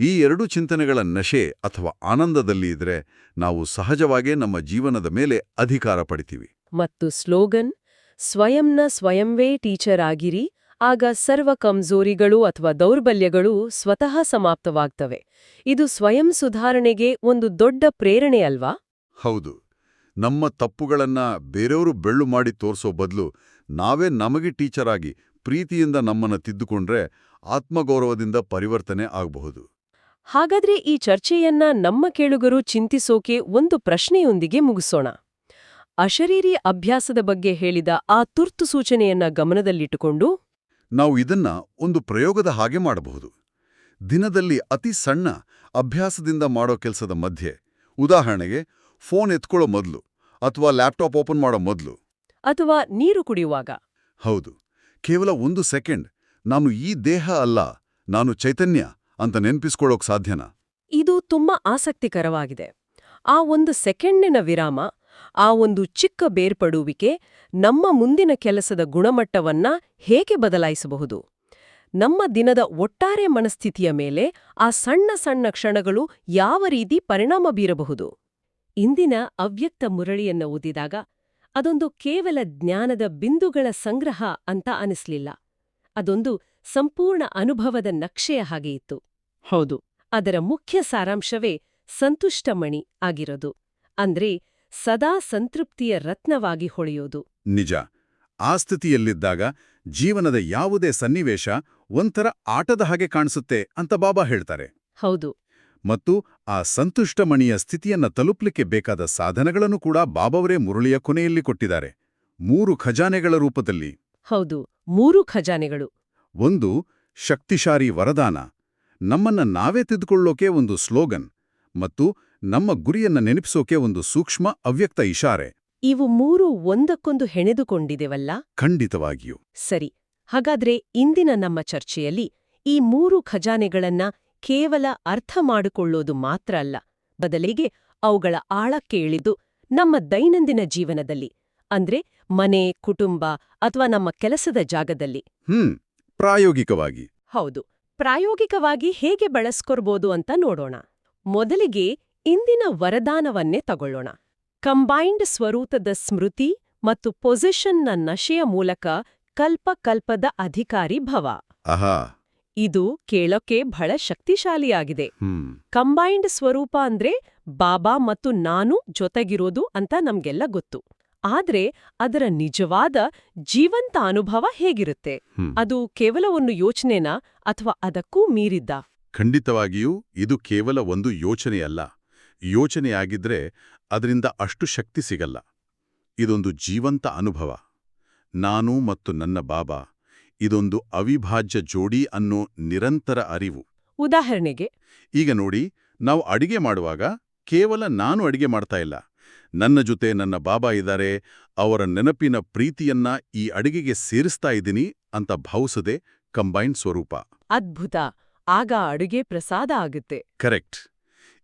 ಈ ಎರಡು ಚಿಂತನೆಗಳ ನಶೆ ಅಥವಾ ಆನಂದದಲ್ಲಿ ಇದ್ರೆ ನಾವು ಸಹಜವಾಗೇ ನಮ್ಮ ಜೀವನದ ಮೇಲೆ ಅಧಿಕಾರ ಪಡಿತೀವಿ. ಮತ್ತು ಸ್ಲೋಗನ್ ಸ್ವಯಂನ ಸ್ವಯಂವೇ ಟೀಚರ್ ಆಗಿರಿ ಆಗ ಸರ್ವ ಕಂಜೋರಿಗಳು ಅಥವಾ ದೌರ್ಬಲ್ಯಗಳು ಸ್ವತಃ ಸಮಾಪ್ತವಾಗ್ತವೆ. ಇದು ಸ್ವಯಂ ಸುಧಾರಣೆಗೆ ಒಂದು ದೊಡ್ಡ ಪ್ರೇರಣೆ ಅಲ್ವಾ? ಹೌದು. ನಮ್ಮ ತಪ್ಪುಗಳನ್ನ ಬೇರೆಯವರು ಬೆಳ್ಳು ಮಾಡಿ ತೋರಿಸೋ ಬದಲು ನಾವೇ ನಮಗೆ ಟೀಚರ್ ಆಗಿ ಪ್ರೀತಿಯಿಂದ ನಮ್ಮನ್ನ ತಿದ್ದುಕೊಂಡ್ರೆ ಆತ್ಮಗೌರವದಿಂದ ಪರಿವರ್ತನೆ ಆಗಬಹುದು. ಹಾಗಾದ್ರೆ ಈ ಚರ್ಚೆಯನ್ನ ನಮ್ಮ ಕೇಳುಗರು ಚಿಂತಿಸೋಕೆ ಒಂದು ಪ್ರಶ್ನೆಯೊಂದಿಗೆ ಮುಗಿಸೋಣ. ಅಶರೀರಿ ಅಭ್ಯಾಸದ ಬಗ್ಗೆ ಹೇಳಿದ ಆ ತುರ್ತು ಸೂಚನೆಯನ್ನ ಗಮನದಲ್ಲಿಟ್ಟುಕೊಂಡು ನಾವು ಇದನ್ನ ಒಂದು ಪ್ರಯೋಗದ ಹಾಗೆ ಮಾಡಬಹುದು. ದಿನದಲ್ಲಿ ಅತಿ ಸಣ್ಣ ಅಭ್ಯಾಸದಿಂದ ಮಾಡೋ ಕೆಲಸದ ಮಧ್ಯೆ ಉದಾಹರಣೆಗೆ ಫೋನ್ ಎತ್ಕೊಳ್ಳೋ ಮೊದಲು ಅಥವಾ ಲ್ಯಾಪ್ಟಾಪ್ ಓಪನ್ ಮಾಡೋ ಮೊದಲು. ಅಥವಾ ನೀರು ಕುಡಿಯುವಾಗ. ಹೌದು. ಕೇವಲ ಒಂದು ಸೆಕೆಂಡ್. ನಾನು ಈ ದೇಹ ಅಲ್ಲ ನಾನು ಚೈತನ್ಯ ಅಂತ ನೆನ್ಪಿಸ್ಕೊಳ್ಳೋಕ್ ಸಾಧ್ಯನಾ? ಇದು ತುಂಬಾ ಆಸಕ್ತಿಕರವಾಗಿದೆ. ಆ ಒಂದು ಸೆಕೆಂಡಿನ ವಿರಾಮ ಆ ಒಂದು ಚಿಕ್ಕ ಬೇರ್ಪಡುವಿಕೆ ನಮ್ಮ ಮುಂದಿನ ಕೆಲಸದ ಗುಣಮಟ್ಟವನ್ನ ಹೇಗೆ ಬದಲಾಯಿಸಬಹುದು? ನಮ್ಮ ದಿನದ ಒಟ್ಟಾರೆ ಮನಸ್ಥಿತಿಯ ಮೇಲೆ ಆ ಸಣ್ಣ ಸಣ್ಣ ಕ್ಷಣಗಳು ಯಾವ ರೀತಿ ಪರಿಣಾಮ ಬೀರಬಹುದು? ಇಂದಿನ ಅವ್ಯಕ್ತ ಮುರಳಿಯನ್ನ ಓದಿದಾಗ ಅದೊಂದು ಕೇವಲ ಜ್ಞಾನದ ಬಿಂದುಗಳ ಸಂಗ್ರಹ ಅಂತ ಅನಿಸ್ಲಿಲ್ಲ. ಅದೊಂದು ಸಂಪೂರ್ಣ ಅನುಭವದ ನಕ್ಷೆಯ ಹಾಗೆ ಇತ್ತು. ಹೌದು. ಅದರ ಮುಖ್ಯ ಸಾರಾಂಶವೇ ಸಂತುಷ್ಟಮಣಿ ಆಗಿರೋದು. ಅಂದ್ರೆ ಸದಾ ಸಂತೃಪ್ತಿಯ ರತ್ನವಾಗಿ ಹೊಳೆಯೋದು. ನಿಜ. ಆ ಸ್ಥಿತಿಯಲ್ಲಿದ್ದಾಗ ಜೀವನದ ಯಾವುದೇ ಸನ್ನಿವೇಶ ಒಂಥರ ಆಟದ ಹಾಗೆ ಕಾಣಿಸುತ್ತೆ ಅಂತ ಬಾಬಾ ಹೇಳ್ತಾರೆ. ಹೌದು. ಮತ್ತು ಆ ಸಂತುಷ್ಟಮಣಿಯ ಸ್ಥಿತಿಯನ್ನ ತಲುಪಲಿಕ್ಕೆ ಬೇಕಾದ ಸಾಧನಗಳನ್ನು ಕೂಡ ಬಾಬಾವರೇ ಮುರುಳಿಯ ಕೊನೆಯಲ್ಲಿ ಕೊಟ್ಟಿದ್ದಾರೆ. ಮೂರು ಖಜಾನೆಗಳ ರೂಪದಲ್ಲಿ. ಹೌದು ಮೂರು ಖಜಾನೆಗಳು. ಒಂದು ಶಕ್ತಿಶಾಲಿ ವರದಾನ. ನಮ್ಮನ್ನ ನಾವೇ ತಿದ್ದುಕೊಳ್ಳೋಕೆ ಒಂದು ಸ್ಲೋಗನ್. ಮತ್ತು ನಮ್ಮ ಗುರಿಯನ್ನ ನೆನಪಿಸೋಕೆ ಒಂದು ಸೂಕ್ಷ್ಮ ಅವ್ಯಕ್ತ ಇಶಾರೆ. ಇವು ಮೂರು ಒಂದಕ್ಕೊಂದು ಹೆಣೆದುಕೊಂಡಿದೆವಲ್ಲ? ಖಂಡಿತವಾಗಿಯೂ. ಸರಿ ಹಾಗಾದ್ರೆ ಇಂದಿನ ನಮ್ಮ ಚರ್ಚೆಯಲ್ಲಿ ಈ ಮೂರು ಖಜಾನೆಗಳನ್ನ ಕೇವಲ ಅರ್ಥ ಮಾಡಿಕೊಳ್ಳೋದು ಮಾತ್ರ ಅಲ್ಲ ಬದಲಿಗೆ ಅವುಗಳ ಆಳಕ್ಕೆ ಇಳಿದು ನಮ್ಮ ದೈನಂದಿನ ಜೀವನದಲ್ಲಿ ಅಂದ್ರೆ ಮನೆ ಕುಟುಂಬ ಅಥವಾ ನಮ್ಮ ಕೆಲಸದ ಜಾಗದಲ್ಲಿ. ಹ್ಮ್ ಪ್ರಾಯೋಗಿಕವಾಗಿ. ಹೌದು ಪ್ರಾಯೋಗಿಕವಾಗಿ ಹೇಗೆ ಬಳಸ್ಕೊರ್ಬೋದು ಅಂತ ನೋಡೋಣ. ಮೊದಲಿಗೆ ಇಂದಿನ ವರದಾನವನ್ನೇ ತಗೊಳ್ಳೋಣ. ಕಂಬೈನ್ಡ್ ಸ್ವರೂಪದ ಸ್ಮೃತಿ ಮತ್ತು ಪೊಸಿಷನ್ನ ನಶೆಯ ಮೂಲಕ ಕಲ್ಪಕಲ್ಪದ ಅಧಿಕಾರಿ ಭವ. ಇದು ಕೇಳೋಕೆ ಬಹಳ ಶಕ್ತಿಶಾಲಿಯಾಗಿದೆ. ಕಂಬೈನ್ಡ್ ಸ್ವರೂಪ ಅಂದ್ರೆ ಬಾಬಾ ಮತ್ತು ನಾನು ಜೊತೆಗಿರೋದು ಅಂತ ನಮ್ಗೆಲ್ಲ ಗೊತ್ತು. ಆದ್ರೆ ಅದರ ನಿಜವಾದ ಜೀವಂತ ಅನುಭವ ಹೇಗಿರುತ್ತೆ? ಅದು ಕೇವಲ ಒಂದು ಯೋಚನೆನಾ ಅಥವಾ ಅದಕ್ಕೂ ಮೀರಿದ್ದ? ಖಂಡಿತವಾಗಿಯೂ ಇದು ಕೇವಲ ಒಂದು ಯೋಚನೆಯಲ್ಲ. ಯೋಚನೆಯಾಗಿದ್ರೆ ಅದರಿಂದ ಅಷ್ಟು ಶಕ್ತಿ ಸಿಗಲ್ಲ. ಇದೊಂದು ಜೀವಂತ ಅನುಭವ. ನಾನು ಮತ್ತು ನನ್ನ ಬಾಬಾ ಇದೊಂದು ಅವಿಭಾಜ್ಯ ಜೋಡಿ ಅನ್ನೋ ನಿರಂತರ ಅರಿವು. ಉದಾಹರಣೆಗೆ ಈಗ ನೋಡಿ ನಾವು ಅಡಿಗೆ ಮಾಡುವಾಗ ಕೇವಲ ನಾನು ಅಡಿಗೆ ಮಾಡ್ತಾ ಇಲ್ಲ. ನನ್ನ ಜೊತೆ ನನ್ನ ಬಾಬಾ ಇದ್ದಾರೆ ಅವರ ನೆನಪಿನ ಪ್ರೀತಿಯನ್ನ ಈ ಅಡಿಗೆಗೆ ಸೇರಿಸ್ತಾ ಇದ್ದೀನಿ ಅಂತ ಭಾವಿಸದೆ ಕಂಬೈನ್ ಸ್ವರೂಪ. ಅದ್ಭುತ. ಆಗ ಅಡುಗೆ ಪ್ರಸಾದ ಆಗುತ್ತೆ. ಕರೆಕ್ಟ್.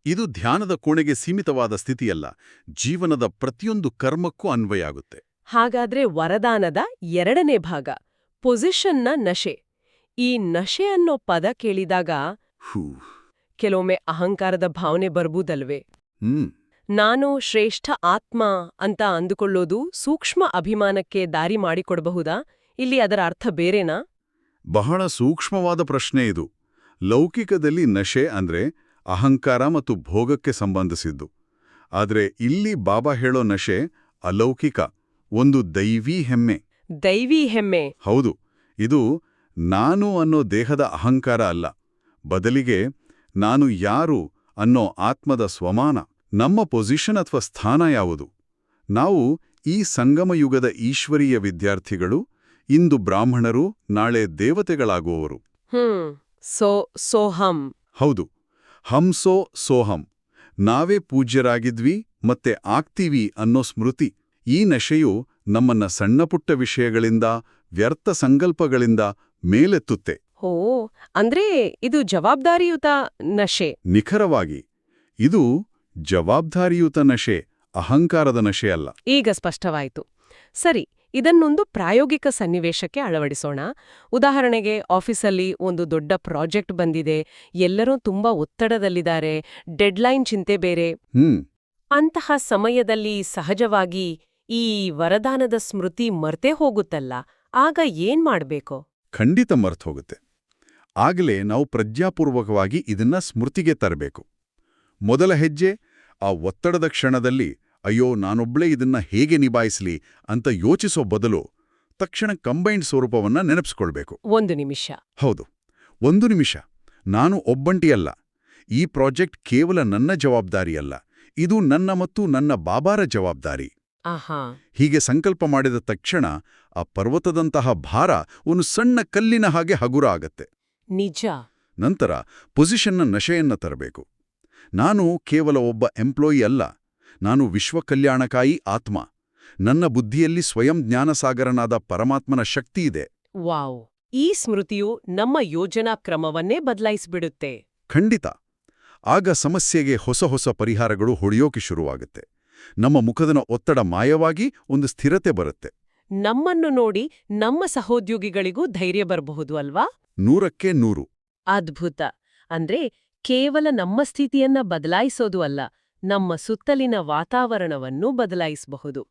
ಇದು ಧ್ಯಾನದ ಕೋಣೆಗೆ ಸೀಮಿತವಾದ ಸ್ಥಿತಿಯಲ್ಲ ಜೀವನದ ಪ್ರತಿಯೊಂದು ಕರ್ಮಕ್ಕೂ ಅನ್ವಯ ಆಗುತ್ತೆ ಹಾಗಾದ್ರೆ ವರದಾನದ ಎರಡನೇ ಭಾಗ ಪೊಸಿಷನ್ನ ನಶೆ. ಈ ನಶೆ ಅನ್ನೋ ಪದ ಕೇಳಿದಾಗ ಕೆಲವೊಮ್ಮೆ ಅಹಂಕಾರದ ಭಾವನೆ ಬರ್ಬೋದಲ್ವೇ? ನಾನು ಶ್ರೇಷ್ಠ ಆತ್ಮ ಅಂತ ಅಂದುಕೊಳ್ಳೋದು ಸೂಕ್ಷ್ಮ ಅಭಿಮಾನಕ್ಕೆ ದಾರಿ ಮಾಡಿಕೊಡಬಹುದಾ? ಇಲ್ಲಿ ಅದರ ಅರ್ಥ ಬೇರೆನಾ? ಬಹಳ ಸೂಕ್ಷ್ಮವಾದ ಪ್ರಶ್ನೆ ಇದು. ಲೌಕಿಕದಲ್ಲಿ ನಶೆ ಅಂದ್ರೆ ಅಹಂಕಾರ ಮತ್ತು ಭೋಗಕ್ಕೆ ಸಂಬಂಧಿಸಿದ್ದು. ಆದರೆ ಇಲ್ಲಿ ಬಾಬಾ ಹೇಳೋ ನಶೆ ಅಲೌಕಿಕ ಒಂದು ದೈವೀ ಹೆಮ್ಮೆ. ದೈವಿ ಹೆಮ್ಮೆ. ಹೌದು ಇದು ನಾನು ಅನ್ನೋ ದೇಹದ ಅಹಂಕಾರ ಅಲ್ಲ. ಬದಲಿಗೆ ನಾನು ಯಾರು ಅನ್ನೋ ಆತ್ಮದ ಸ್ವಮಾನ ನಮ್ಮ ಪೊಸಿಷನ್ ಅಥವಾ ಸ್ಥಾನ ಯಾವುದು? ನಾವು ಈ ಸಂಗಮಯುಗದ ಈಶ್ವರೀಯ ವಿದ್ಯಾರ್ಥಿಗಳು ಇಂದು ಬ್ರಾಹ್ಮಣರು ನಾಳೆ ದೇವತೆಗಳಾಗುವವರು. ಹ್ಮ್ ಸೋ ಸೋಹಂ. ಹೌದು. ಹಂಸೋ ಸೋಹಂ. ನಾವೇ ಪೂಜ್ಯರಾಗಿದ್ವಿ ಮತ್ತೆ ಆಗ್ತೀವಿ ಅನ್ನೋ ಸ್ಮೃತಿ ಈ ನಶೆಯು ನಮ್ಮನ್ನ ಸಣ್ಣಪುಟ್ಟ ವಿಷಯಗಳಿಂದ ವ್ಯರ್ಥ ಸಂಕಲ್ಪಗಳಿಂದ ಮೇಲೆತ್ತುತ್ತೆ. ಓ ಅಂದ್ರೆ ಇದು ಜವಾಬ್ದಾರಿಯುತ ನಶೆ. ನಿಖರವಾಗಿ ಇದು ಜವಾಬ್ದಾರಿಯುತ ನಶೆ ಅಹಂಕಾರದ ನಶೆ ಅಲ್ಲ. ಈಗ ಸ್ಪಷ್ಟವಾಯಿತು. ಸರಿ ಇದನ್ನೊಂದು ಪ್ರಾಯೋಗಿಕ ಸನ್ನಿವೇಶಕ್ಕೆ ಅಳವಡಿಸೋಣ. ಉದಾಹರಣೆಗೆ ಆಫೀಸಲ್ಲಿ ಒಂದು ದೊಡ್ಡ ಪ್ರಾಜೆಕ್ಟ್ ಬಂದಿದೆ ಎಲ್ಲರೂ ತುಂಬಾ ಒತ್ತಡದಲ್ಲಿದ್ದಾರೆ ಡೆಡ್ಲೈನ್ ಚಿಂತೆ ಬೇರೆ. ಹ್ಮ್. ಅಂತಹ ಸಮಯದಲ್ಲಿ ಸಹಜವಾಗಿ ಈ ವರದಾನದ ಸ್ಮೃತಿ ಮರ್ತೇ ಹೋಗುತ್ತಲ್ಲ ಆಗ ಏನ್ ಮಾಡಬೇಕು? ಖಂಡಿತ ಮರ್ತೋಗುತ್ತೆ ಆಗಲೇ ನಾವು ಪ್ರಜ್ಞಾಪೂರ್ವಕವಾಗಿ ಇದನ್ನ ಸ್ಮೃತಿಗೆ ತರಬೇಕು. ಮೊದಲ ಹೆಜ್ಜೆ ಆ ಒತ್ತಡದ ಕ್ಷಣದಲ್ಲಿ ಅಯ್ಯೋ ನಾನೊಬ್ಳೇ ಇದನ್ನ ಹೇಗೆ ನಿಭಾಯಿಸಲಿ ಅಂತ ಯೋಚಿಸೋ ಬದಲು ತಕ್ಷಣ ಕಂಬೈನ್ಡ್ ಸ್ವರೂಪವನ್ನ ನೆನಪಿಸ್ಕೊಳ್ಬೇಕು. ಒಂದು ನಿಮಿಷ. ಹೌದು. ಒಂದು ನಿಮಿಷ. ನಾನು ಒಬ್ಬಂಟಿಯಲ್ಲ. ಈ ಪ್ರಾಜೆಕ್ಟ್ ಕೇವಲ ನನ್ನ ಜವಾಬ್ದಾರಿಯಲ್ಲ. ಇದು ನನ್ನ ಮತ್ತು ನನ್ನ ಬಾಬಾರ ಜವಾಬ್ದಾರಿ. ಆಹಾ. ಹೀಗೆ ಸಂಕಲ್ಪ ಮಾಡಿದ ತಕ್ಷಣ ಆ ಪರ್ವತದಂತಹ ಭಾರ ಒಂದು ಸಣ್ಣ ಕಲ್ಲಿನ ಹಾಗೆ ಹಗುರ ಆಗತ್ತೆ. ನಿಜ. ನಂತರ ಪೊಸಿಷನ್ನ ನಶೆಯನ್ನ ತರಬೇಕು. ನಾನು ಕೇವಲ ಒಬ್ಬ ಎಂಪ್ಲಾಯಿ ಅಲ್ಲ. ನಾನು ವಿಶ್ವಕಲ್ಯಾಣಕಾಯಿ ಆತ್ಮ. ನನ್ನ ಬುದ್ಧಿಯಲ್ಲಿ ಸ್ವಯಂ ಜ್ಞಾನಸಾಗರನಾದ ಪರಮಾತ್ಮನ ಶಕ್ತಿ ಇದೆ. ವಾವ್. ಈ ಸ್ಮೃತಿಯು ನಮ್ಮ ಯೋಜನಾ ಕ್ರಮವನ್ನೇ ಬದಲಾಯಿಸಿಬಿಡುತ್ತೆ. ಖಂಡಿತ. ಆಗ ಸಮಸ್ಯೆಗೆ ಹೊಸ ಹೊಸ ಪರಿಹಾರಗಳು ಹೊಳೆಯೋಕೆ ಶುರುವಾಗುತ್ತೆ. ನಮ್ಮ ಮುಖದನ ಒತ್ತಡ ಮಾಯವಾಗಿ ಒಂದು ಸ್ಥಿರತೆ ಬರುತ್ತೆ. ನಮ್ಮನ್ನು ನೋಡಿ ನಮ್ಮ ಸಹೋದ್ಯೋಗಿಗಳಿಗೂ ಧೈರ್ಯ ಬರಬಹುದು ಅಲ್ವಾ? ನೂರಕ್ಕೆ ನೂರು. ಅದ್ಭುತ. ಅಂದ್ರೆ ಕೇವಲ ನಮ್ಮ ಸ್ಥಿತಿಯನ್ನ ಬದಲಾಯಿಸೋದು ಅಲ್ಲ ನಮ್ಮ ಸುತ್ತಲಿನ ವಾತಾವರಣವನ್ನು ಬದಲಾಯಿಸಬಹುದು.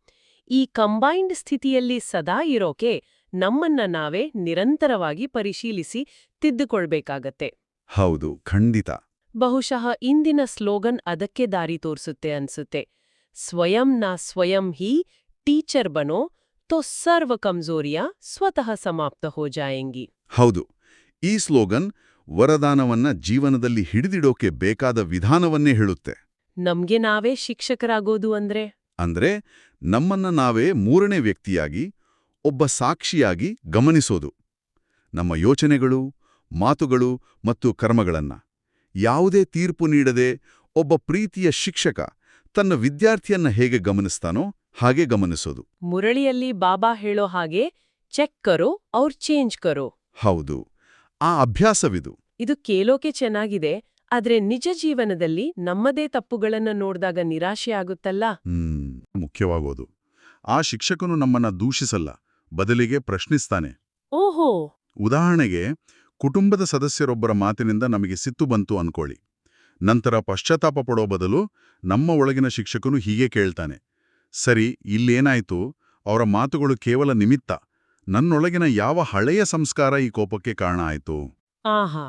ಈ ಕಂಬೈನ್ಡ್ ಸ್ಥಿತಿಯಲ್ಲಿ ಸದಾ ಇರೋಕೆ ನಮ್ಮನ್ನ ನಾವೇ ನಿರಂತರವಾಗಿ ಪರಿಶೀಲಿಸಿ ತಿದ್ದುಕೊಳ್ಬೇಕಾಗತ್ತೆ. ಹೌದು ಖಂಡಿತ. ಬಹುಶಃ ಇಂದಿನ ಸ್ಲೋಗನ್ ಅದಕ್ಕೆ ದಾರಿ ತೋರಿಸುತ್ತೆ ಅನ್ಸುತ್ತೆ. ಸ್ವಯಂ ನಾ ಸ್ವಯಂ ಹಿ ಟೀಚರ್ ಬನೋ ತೋ ಸರ್ವ ಕಮ್ಜೋರಿಯ ಸ್ವತಃ ಸಮಾಪ್ತ ಹೋ ಜಾಯಂಗಿ. ಹೌದು ಈ ಸ್ಲೋಗನ್ ವರದಾನವನ್ನ ಜೀವನದಲ್ಲಿ ಹಿಡಿದಿಡೋಕೆ ಬೇಕಾದ ವಿಧಾನವನ್ನೇ ಹೇಳುತ್ತೆ. ನಮ್ಗೆ ನಾವೇ ಶಿಕ್ಷಕರಾಗೋದು ಅಂದ್ರೆ? ಅಂದ್ರೆ ನಮ್ಮನ್ನ ನಾವೇ ಮೂರನೇ ವ್ಯಕ್ತಿಯಾಗಿ ಒಬ್ಬ ಸಾಕ್ಷಿಯಾಗಿ ಗಮನಿಸೋದು. ನಮ್ಮ ಯೋಚನೆಗಳು ಮಾತುಗಳು ಮತ್ತು ಕರ್ಮಗಳನ್ನ. ಯಾವುದೇ ತೀರ್ಪು ನೀಡದೆ ಒಬ್ಬ ಪ್ರೀತಿಯ ಶಿಕ್ಷಕ ತನ್ನ ವಿದ್ಯಾರ್ಥಿಯನ್ನ ಹೇಗೆ ಗಮನಿಸ್ತಾನೋ ಹಾಗೆ ಗಮನಿಸೋದು. ಮುರಳಿಯಲ್ಲಿ ಬಾಬಾ ಹೇಳೋ ಹಾಗೆ ಚೆಕ್ ಕರೋ ಔರ್ ಚೇಂಜ್ ಕರೋ. ಹೌದು. ಆ ಅಭ್ಯಾಸವಿದು. ಇದು ಕೇಳೋಕೆ ಚೆನ್ನಾಗಿದೆ. ಆದ್ರೆ ನಿಜ ಜೀವನದಲ್ಲಿ ನಮ್ಮದೇ ತಪ್ಪುಗಳನ್ನ ನೋಡಿದಾಗ ನಿರಾಶೆ ಆಗುತ್ತಲ್ಲ? ಮುಖ್ಯವಾಗೋದು. ಆ ಶಿಕ್ಷಕನು ನಮ್ಮನ್ನ ದೂಷಿಸಲ್ಲ ಬದಲಿಗೆ ಪ್ರಶ್ನಿಸ್ತಾನೆ. ಓಹೋ! ಉದಾಹರಣೆಗೆ ಕುಟುಂಬದ ಸದಸ್ಯರೊಬ್ಬರ ಮಾತಿನಿಂದ ನಮಗೆ ಸಿತ್ತು ಬಂತು ಅನ್ಕೊಳ್ಳಿ. ನಂತರ ಪಶ್ಚಾತ್ತಾಪ ಪಡೋ ಬದಲು ನಮ್ಮ ಒಳಗಿನ ಶಿಕ್ಷಕನು ಹೀಗೆ ಕೇಳ್ತಾನೆ. ಸರಿ ಇಲ್ಲೇನಾಯ್ತು? ಅವರ ಮಾತುಗಳು ಕೇವಲ ನಿಮಿತ್ತ. ನನ್ನೊಳಗಿನ ಯಾವ ಹಳೆಯ ಸಂಸ್ಕಾರ ಈ ಕೋಪಕ್ಕೆ ಕಾರಣ ಆಯ್ತು? ಆಹಾ!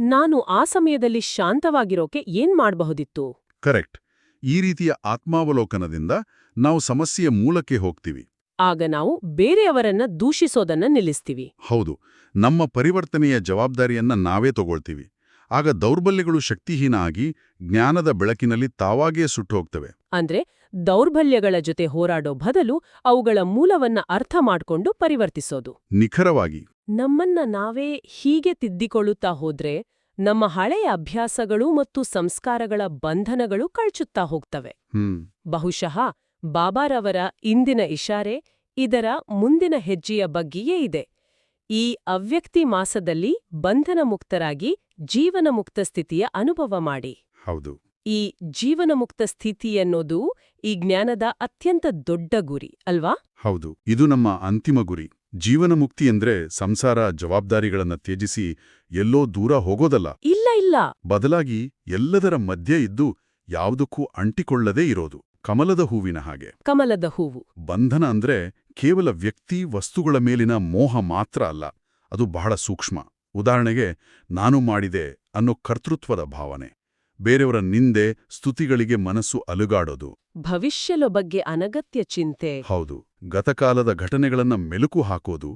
ನಾನು ಆ ಸಮಯದಲ್ಲಿ ಶಾಂತವಾಗಿರೋಕೆ ಏನ್ ಮಾಡಬಹುದಿತ್ತು? ಕರೆಕ್ಟ್. ಈ ರೀತಿಯ ಆತ್ಮಾವಲೋಕನದಿಂದ ನಾವು ಸಮಸ್ಯೆಯ ಮೂಲಕ್ಕೆ ಹೋಗ್ತೀವಿ. ಆಗ ನಾವು ಬೇರೆಯವರನ್ನ ದೂಷಿಸೋದನ್ನ ನಿಲ್ಲಿಸ್ತೀವಿ. ಹೌದು. ನಮ್ಮ ಪರಿವರ್ತನೆಯ ಜವಾಬ್ದಾರಿಯನ್ನ ನಾವೇ ತಗೊಳ್ತೀವಿ. ಆಗ ದೌರ್ಬಲ್ಯಗಳು ಶಕ್ತಿಹೀನ ಆಗಿ ಜ್ಞಾನದ ಬೆಳಕಿನಲ್ಲಿ ತಾವಾಗೇ ಸುಟ್ಟು ಹೋಗ್ತವೆ. ಅಂದ್ರೆ ದೌರ್ಬಲ್ಯಗಳ ಜೊತೆ ಹೋರಾಡೋ ಬದಲು ಅವುಗಳ ಮೂಲವನ್ನ ಅರ್ಥ ಮಾಡ್ಕೊಂಡು ಪರಿವರ್ತಿಸೋದು. ನಿಖರವಾಗಿ. ನಮ್ಮನ್ನ ನಾವೇ ಹೀಗೆ ತಿದ್ದಿಕೊಳ್ಳುತ್ತಾ ಹೋದ್ರೆ ನಮ್ಮ ಹಳೆಯ ಅಭ್ಯಾಸಗಳು ಮತ್ತು ಸಂಸ್ಕಾರಗಳ ಬಂಧನಗಳು ಕಳ್ಚುತ್ತಾ ಹೋಗ್ತವೆ. ಬಹುಶಃ ಬಾಬಾರವರ ಇಂದಿನ ಇಶಾರೆ ಇದರ ಮುಂದಿನ ಹೆಜ್ಜೆಯ ಬಗ್ಗೆಯೇ ಇದೆ. ಈ ಅವ್ಯಕ್ತಿ ಮಾಸದಲ್ಲಿ ಬಂಧನ ಮುಕ್ತರಾಗಿ ಜೀವನ ಮುಕ್ತ ಸ್ಥಿತಿಯ ಅನುಭವ ಮಾಡಿ. ಹೌದು. ಈ ಜೀವನ ಮುಕ್ತ ಸ್ಥಿತಿ ಅನ್ನೋದು ಈ ಜ್ಞಾನದ ಅತ್ಯಂತ ದೊಡ್ಡ ಗುರಿ ಅಲ್ವಾ? ಹೌದು ಇದು ನಮ್ಮ ಅಂತಿಮ ಗುರಿ. ಜೀವನ ಮುಕ್ತಿ ಅಂದ್ರೆ ಸಂಸಾರ ಜವಾಬ್ದಾರಿಗಳನ್ನ ತ್ಯಜಿಸಿ ಎಲ್ಲೋ ದೂರ ಹೋಗೋದಲ್ಲ. ಇಲ್ಲ ಇಲ್ಲ. ಬದಲಾಗಿ ಎಲ್ಲದರ ಮಧ್ಯೆ ಇದ್ದು ಯಾವುದಕ್ಕೂ ಅಂಟಿಕೊಳ್ಳದೇ ಇರೋದು. ಕಮಲದ ಹೂವಿನ ಹಾಗೆ. ಕಮಲದ ಹೂವು. ಬಂಧನ ಅಂದ್ರೆ ಕೇವಲ ವ್ಯಕ್ತಿ ವಸ್ತುಗಳ ಮೇಲಿನ ಮೋಹ ಮಾತ್ರ ಅಲ್ಲ ಅದು ಬಹಳ ಸೂಕ್ಷ್ಮ. ಉದಾಹರಣೆಗೆ ನಾನು ಮಾಡಿದೆ ಅನ್ನೋ ಕರ್ತೃತ್ವದ ಭಾವನೆ. ಬೇರೆಯವರ ನಿಂದೆ ಸ್ತುತಿಗಳಿಗೆ ಮನಸ್ಸು ಅಲುಗಾಡೋದು. ಭವಿಷ್ಯದ ಬಗ್ಗೆ ಅನಗತ್ಯ ಚಿಂತೆ. ಹೌದು. ಗತಕಾಲದ ಘಟನೆಗಳನ್ನ ಮೆಲುಕು ಹಾಕೋದು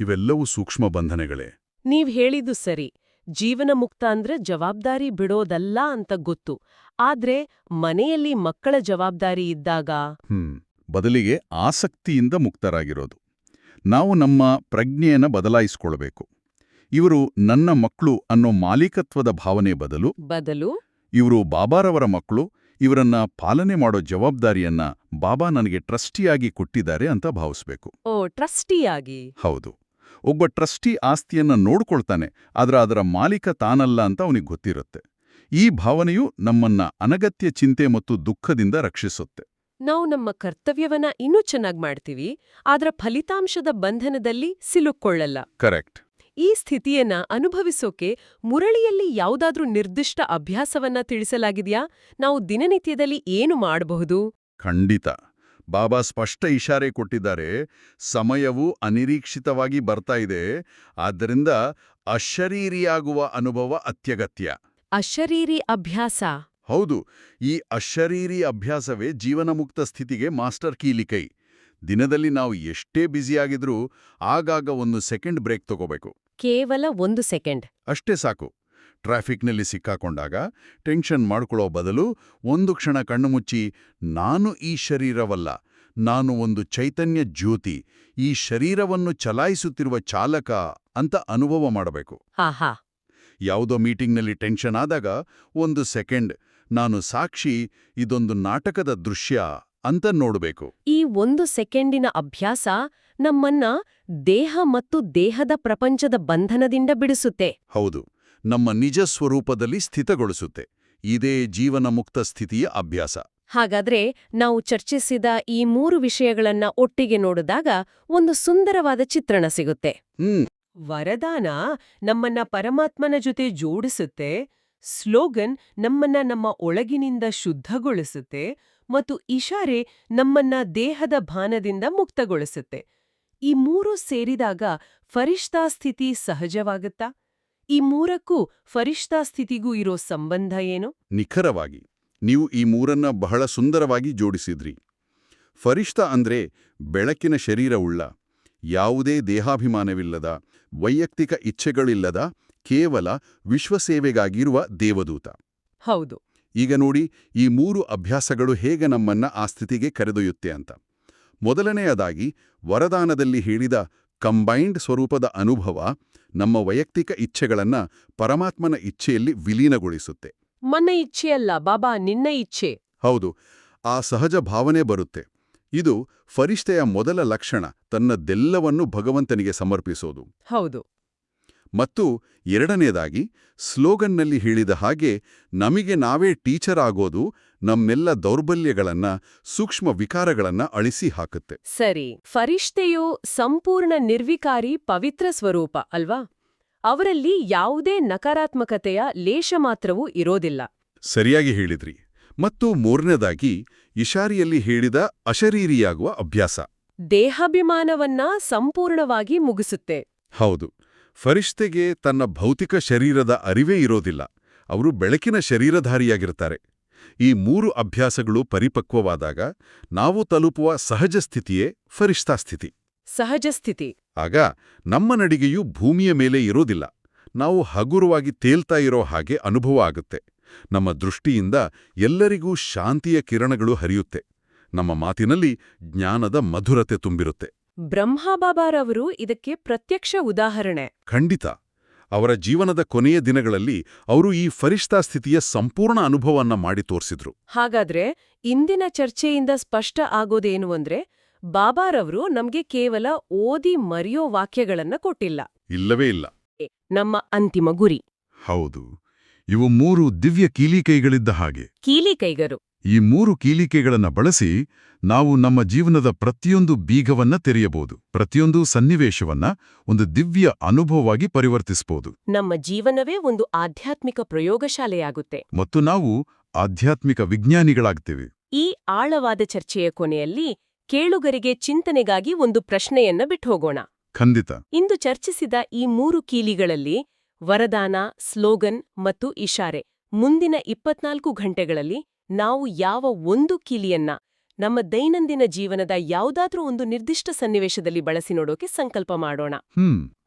ಇವೆಲ್ಲವೂ ಸೂಕ್ಷ್ಮ ಬಂಧನೆಗಳೇ. ನೀವ್ ಹೇಳಿದ್ದು ಸರಿ. ಜೀವನ ಮುಕ್ತ ಅಂದ್ರೆ ಜವಾಬ್ದಾರಿ ಬಿಡೋದಲ್ಲ ಅಂತ ಗೊತ್ತು. ಆದ್ರೆ ಮನೆಯಲ್ಲಿ ಮಕ್ಕಳ ಜವಾಬ್ದಾರಿ ಇದ್ದಾಗ? ಹ್ಮ್. ಬದಲಿಗೆ ಆಸಕ್ತಿಯಿಂದ ಮುಕ್ತರಾಗಿರೋದು. ನಾವು ನಮ್ಮ ಪ್ರಜ್ಞೆಯನ್ನ ಬದಲಾಯಿಸಿಕೊಳ್ಬೇಕು. ಇವರು ನನ್ನ ಮಕ್ಕಳು ಅನ್ನೋ ಮಾಲೀಕತ್ವದ ಭಾವನೆ ಬದಲು ಬದಲು? ಇವರು ಬಾಬಾರವರ ಮಕ್ಕಳು ಇವರನ್ನ ಪಾಲನೆ ಮಾಡೋ ಜವಾಬ್ದಾರಿಯನ್ನ ಬಾಬಾ ನನಗೆ ಟ್ರಸ್ಟಿಯಾಗಿ ಕೊಟ್ಟಿದ್ದಾರೆ ಅಂತ ಭಾವಿಸ್ಬೇಕು. ಓ ಟ್ರಸ್ಟಿಯಾಗಿ? ಹೌದು. ಒಬ್ಬ ಟ್ರಸ್ಟಿ ಆಸ್ತಿಯನ್ನ ನೋಡ್ಕೊಳ್ತಾನೆ ಆದ್ರೆ ಅದರ ಮಾಲೀಕ ತಾನಲ್ಲ ಅಂತ ಅವನಿಗೆ ಗೊತ್ತಿರುತ್ತೆ. ಈ ಭಾವನೆಯು ನಮ್ಮನ್ನ ಅನಗತ್ಯ ಚಿಂತೆ ಮತ್ತು ದುಃಖದಿಂದ ರಕ್ಷಿಸುತ್ತೆ. ನಾವು ನಮ್ಮ ಕರ್ತವ್ಯವನ್ನ ಇನ್ನೂ ಚೆನ್ನಾಗಿ ಮಾಡ್ತೀವಿ ಆದ್ರ ಫಲಿತಾಂಶದ ಬಂಧನದಲ್ಲಿ ಸಿಲುಕೊಳ್ಳಲ್ಲ ಕರೆಕ್ಟ್. ಈ ಸ್ಥಿತಿಯನ್ನ ಅನುಭವಿಸೋಕೆ ಮುರಳಿಯಲ್ಲಿ ಯಾವುದಾದ್ರೂ ನಿರ್ದಿಷ್ಟ ಅಭ್ಯಾಸವನ್ನ ತಿಳಿಸಲಾಗಿದ್ಯಾ? ನಾವು ದಿನನಿತ್ಯದಲ್ಲಿ ಏನು ಮಾಡಬಹುದು? ಖಂಡಿತ. ಬಾಬಾ ಸ್ಪಷ್ಟ ಇಶಾರೆ ಕೊಟ್ಟಿದ್ದಾರೆ ಸಮಯವು ಅನಿರೀಕ್ಷಿತವಾಗಿ ಬರ್ತಾ ಇದೆ ಆದ್ದರಿಂದ ಅಶರೀರಿಯಾಗುವ ಅನುಭವ ಅತ್ಯಗತ್ಯ. ಅಶರೀರಿ ಅಭ್ಯಾಸ? ಹೌದು ಈ ಅಶರೀರಿ ಅಭ್ಯಾಸವೇ ಜೀವನಮುಕ್ತ ಸ್ಥಿತಿಗೆ ಮಾಸ್ಟರ್ ಕೀಲಿಕೈ ದಿನದಲ್ಲಿ ನಾವು ಎಷ್ಟೇ ಬ್ಯುಸಿಯಾಗಿದ್ರೂ ಆಗಾಗ ಒಂದು ಸೆಕೆಂಡ್ ಬ್ರೇಕ್ ತಗೋಬೇಕು. ಕೇವಲ ಒಂದು ಸೆಕೆಂಡ್. ಅಷ್ಟೇ ಸಾಕು. ಟ್ರಾಫಿಕ್ನಲ್ಲಿ ಸಿಕ್ಕಾಕೊಂಡಾಗ ಟೆನ್ಷನ್ ಮಾಡ್ಕೊಳ್ಳೋ ಬದಲು ಒಂದು ಕ್ಷಣ ಕಣ್ಣು ಮುಚ್ಚಿ ನಾನು ಈ ಶರೀರವಲ್ಲ. ನಾನು ಒಂದು ಚೈತನ್ಯ ಜ್ಯೋತಿ. ಈ ಶರೀರವನ್ನು ಚಲಾಯಿಸುತ್ತಿರುವ ಚಾಲಕ ಅಂತ ಅನುಭವ ಮಾಡಬೇಕು. ಹಾಹಾ ಯಾವುದೋ ಮೀಟಿಂಗ್ನಲ್ಲಿ ಟೆನ್ಷನ್ ಆದಾಗ ಒಂದು ಸೆಕೆಂಡ್. ನಾನು ಸಾಕ್ಷಿ ಇದೊಂದು ನಾಟಕದ ದೃಶ್ಯ. ಅಂತ ನೋಡಬೇಕು. ಈ ಒಂದು ಸೆಕೆಂಡಿನ ಅಭ್ಯಾಸ ನಮ್ಮನ್ನ ದೇಹ ಮತ್ತು ದೇಹದ ಪ್ರಪಂಚದ ಬಂಧನದಿಂದ ಬಿಡಿಸುತ್ತೆ. ಹೌದು. ನಮ್ಮ ನಿಜ ಸ್ವರೂಪದಲ್ಲಿ ಸ್ಥಿತಗೊಳಿಸುತ್ತೆ. ಇದೇ ಜೀವನ ಮುಕ್ತ ಸ್ಥಿತಿಯ ಅಭ್ಯಾಸ. ಹಾಗಾದ್ರೆ ನಾವು ಚರ್ಚಿಸಿದ ಈ ಮೂರು ವಿಷಯಗಳನ್ನ ಒಟ್ಟಿಗೆ ನೋಡಿದಾಗ ಒಂದು ಸುಂದರವಾದ ಚಿತ್ರಣ ಸಿಗುತ್ತೆ. ವರದಾನ ನಮ್ಮನ್ನ ಪರಮಾತ್ಮನ ಜೊತೆ ಜೋಡಿಸುತ್ತೆ. ಸ್ಲೋಗನ್ ನಮ್ಮನ್ನ ನಮ್ಮ ಒಳಗಿನಿಂದ ಶುದ್ಧಗೊಳಿಸುತ್ತೆ. ಮತ್ತು ಇಶಾರೆ ನಮ್ಮನ್ನ ದೇಹದ ಭಾನದಿಂದ ಮುಕ್ತಗೊಳಿಸುತ್ತೆ. ಈ ಮೂರು ಸೇರಿದಾಗ ಫರಿಷ್ತಾ ಸ್ಥಿತಿ ಸಹಜವಾಗುತ್ತಾ? ಈ ಮೂರಕ್ಕೂ ಫರಿಷ್ತಾ ಸ್ಥಿತಿಗೂ ಇರೋ ಸಂಬಂಧ ಏನು? ನಿಖರವಾಗಿ ನೀವು ಈ ಮೂರನ್ನ ಬಹಳ ಸುಂದರವಾಗಿ ಜೋಡಿಸಿದ್ರಿ. ಫರಿಷ್ತಾ ಅಂದ್ರೆ ಬೆಳಕಿನ ಶರೀರವುಳ್ಳ ಯಾವುದೇ ದೇಹಾಭಿಮಾನವಿಲ್ಲದ ವೈಯಕ್ತಿಕ ಇಚ್ಛೆಗಳಿಲ್ಲದ ಕೇವಲ ವಿಶ್ವಸೇವೆಗಾಗಿರುವ ದೇವದೂತ. ಹೌದು. ಈಗ ನೋಡಿ ಈ ಮೂರು ಅಭ್ಯಾಸಗಳು ಹೇಗೆ ನಮ್ಮನ್ನ ಆ ಸ್ಥಿತಿಗೆ ಕರೆದೊಯ್ಯುತ್ತೆ ಅಂತ. ಮೊದಲನೆಯದಾಗಿ ವರದಾನದಲ್ಲಿ ಹೇಳಿದ ಕಂಬೈನ್ಡ್ ಸ್ವರೂಪದ ಅನುಭವ ನಮ್ಮ ವೈಯಕ್ತಿಕ ಇಚ್ಛೆಗಳನ್ನ ಪರಮಾತ್ಮನ ಇಚ್ಛೆಯಲ್ಲಿ ವಿಲೀನಗೊಳಿಸುತ್ತೆ. ಮನ್ನ ಇಚ್ಛೆಯಲ್ಲ ಬಾಬಾ ನಿನ್ನ ಇಚ್ಛೆ. ಹೌದು ಆ ಸಹಜ ಭಾವನೆ ಬರುತ್ತೆ. ಇದು ಫರಿಷ್ಠೆಯ ಮೊದಲ ಲಕ್ಷಣ ತನ್ನದೆಲ್ಲವನ್ನು ಭಗವಂತನಿಗೆ ಸಮರ್ಪಿಸೋದು. ಹೌದು. ಮತ್ತು ಎರಡನೇದಾಗಿ ಸ್ಲೋಗನ್ನಲ್ಲಿ ಹೇಳಿದ ಹಾಗೆ ನಮಗೆ ನಾವೇ ಟೀಚರ್ ಆಗೋದು ನಮ್ಮೆಲ್ಲ ದೌರ್ಬಲ್ಯಗಳನ್ನ ಸೂಕ್ಷ್ಮ ವಿಕಾರಗಳನ್ನ ಅಳಿಸಿ ಹಾಕುತ್ತೆ. ಸರಿ ಫರಿಷ್ಠೆಯು ಸಂಪೂರ್ಣ ನಿರ್ವಿಕಾರಿ ಪವಿತ್ರ ಸ್ವರೂಪ ಅಲ್ವಾ? ಅವರಲ್ಲಿ ಯಾವುದೇ ನಕಾರಾತ್ಮಕತೆಯ ಲೇಷ ಮಾತ್ರವೂ ಇರೋದಿಲ್ಲ. ಸರಿಯಾಗಿ ಹೇಳಿದ್ರಿ. ಮತ್ತು ಮೂರನೇದಾಗಿ ಇಶಾರಿಯಲ್ಲಿ ಹೇಳಿದ ಅಶರೀರಿಯಾಗುವ ಅಭ್ಯಾಸ. ದೇಹಾಭಿಮಾನವನ್ನ ಸಂಪೂರ್ಣವಾಗಿ ಮುಗಿಸುತ್ತೆ. ಹೌದು. ಫರಿಷ್ಠೆಗೆ ತನ್ನ ಭೌತಿಕ ಶರೀರದ ಅರಿವೇ ಇರೋದಿಲ್ಲ. ಅವರು ಬೆಳಕಿನ ಶರೀರಧಾರಿಯಾಗಿರ್ತಾರೆ. ಈ ಮೂರು ಅಭ್ಯಾಸಗಳು ಪರಿಪಕ್ವವಾದಾಗ ನಾವು ತಲುಪುವ ಸಹಜ ಸ್ಥಿತಿಯೇ ಫರಿಷ್ಠಾ ಸ್ಥಿತಿ. ಸಹಜ ಸ್ಥಿತಿ. ಆಗ ನಮ್ಮ ನಡಿಗೆಯು ಭೂಮಿಯ ಮೇಲೆ ಇರೋದಿಲ್ಲ. ನಾವು ಹಗುರವಾಗಿ ತೇಲ್ತಾ ಇರೋ ಹಾಗೆ ಅನುಭವ ಆಗುತ್ತೆ. ನಮ್ಮ ದೃಷ್ಟಿಯಿಂದ ಎಲ್ಲರಿಗೂ ಶಾಂತಿಯ ಕಿರಣಗಳು ಹರಿಯುತ್ತೆ. ನಮ್ಮ ಮಾತಿನಲ್ಲಿ ಜ್ಞಾನದ ಮಧುರತೆ ತುಂಬಿರುತ್ತೆ. ಬ್ರಹ್ಮಬಾಬಾರವರು ಇದಕ್ಕೆ ಪ್ರತ್ಯಕ್ಷ ಉದಾಹರಣೆ. ಖಂಡಿತ. ಅವರ ಜೀವನದ ಕೊನೆಯ ದಿನಗಳಲ್ಲಿ ಅವರು ಈ ಫರಿಷ್ಠಾ ಸ್ಥಿತಿಯ ಸಂಪೂರ್ಣ ಅನುಭವವನ್ನ ಮಾಡಿ ತೋರಿಸಿದ್ರು. ಹಾಗಾದ್ರೆ ಇಂದಿನ ಚರ್ಚೆಯಿಂದ ಸ್ಪಷ್ಟ ಆಗೋದೇನು ಅಂದ್ರೆ ಬಾಬಾರವರು ನಮ್ಗೆ ಕೇವಲ ಓದಿ ಮರೆಯೋ ವಾಕ್ಯಗಳನ್ನ ಕೊಟ್ಟಿಲ್ಲ. ಇಲ್ಲವೇ ಇಲ್ಲ. ನಮ್ಮ ಅಂತಿಮ ಗುರಿ. ಹೌದು. ಇವು ಮೂರು ದಿವ್ಯ ಕೀಲಿಕೈಗಳಿದ್ದ ಹಾಗೆ. ಕೀಲಿ ಕೈಗರು ಈ ಮೂರು ಕೀಲಿಕೆಗಳನ್ನ ಬಳಸಿ ನಾವು ನಮ್ಮ ಜೀವನದ ಪ್ರತಿಯೊಂದು ಬೀಗವನ್ನ ತೆರೆಯಬಹುದು. ಪ್ರತಿಯೊಂದು ಸನ್ನಿವೇಶವನ್ನ ಒಂದು ದಿವ್ಯ ಅನುಭವವಾಗಿ ಪರಿವರ್ತಿಸಬಹುದು ನಮ್ಮ ಜೀವನವೇ ಒಂದು ಆಧ್ಯಾತ್ಮಿಕ ಪ್ರಯೋಗಶಾಲೆಯಾಗುತ್ತೆ. ಮತ್ತು ನಾವು ಆಧ್ಯಾತ್ಮಿಕ ವಿಜ್ಞಾನಿಗಳಾಗ್ತೇವೆ. ಈ ಆಳವಾದ ಚರ್ಚೆಯ ಕೊನೆಯಲ್ಲಿ ಕೇಳುಗರಿಗೆ ಚಿಂತನೆಗಾಗಿ ಒಂದು ಪ್ರಶ್ನೆಯನ್ನ ಬಿಟ್ಹೋಗೋಣ. ಖಂಡಿತ. ಇಂದು ಚರ್ಚಿಸಿದ ಈ ಮೂರು ಕೀಲಿಗಳಲ್ಲಿ ವರದಾನ ಸ್ಲೋಗನ್ ಮತ್ತು ಇಶಾರೆ ಮುಂದಿನ ಇಪ್ಪತ್ನಾಲ್ಕು ಗಂಟೆಗಳಲ್ಲಿ ನಾವು ಯಾವ ಒಂದು ಕಿಲಿಯನ್ನ ನಮ್ಮ ದೈನಂದಿನ ಜೀವನದ ಯಾವುದಾದ್ರೂ ಒಂದು ನಿರ್ದಿಷ್ಟ ಸನ್ನಿವೇಶದಲ್ಲಿ ಬಳಸಿ ನೋಡೋಕೆ ಸಂಕಲ್ಪ ಮಾಡೋಣ.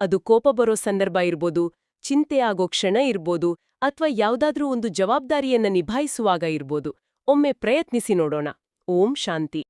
ಅದು ಕೋಪ ಬರೋ ಸಂದರ್ಭ ಇರ್ಬೋದು ಚಿಂತೆ ಆಗೋ ಕ್ಷಣ ಇರ್ಬೋದು ಅಥವಾ ಯಾವುದಾದ್ರೂ ಒಂದು ಜವಾಬ್ದಾರಿಯನ್ನ ನಿಭಾಯಿಸುವಾಗ ಇರ್ಬೋದು. ಒಮ್ಮೆ ಪ್ರಯತ್ನಿಸಿ ನೋಡೋಣ. ಓಂ ಶಾಂತಿ.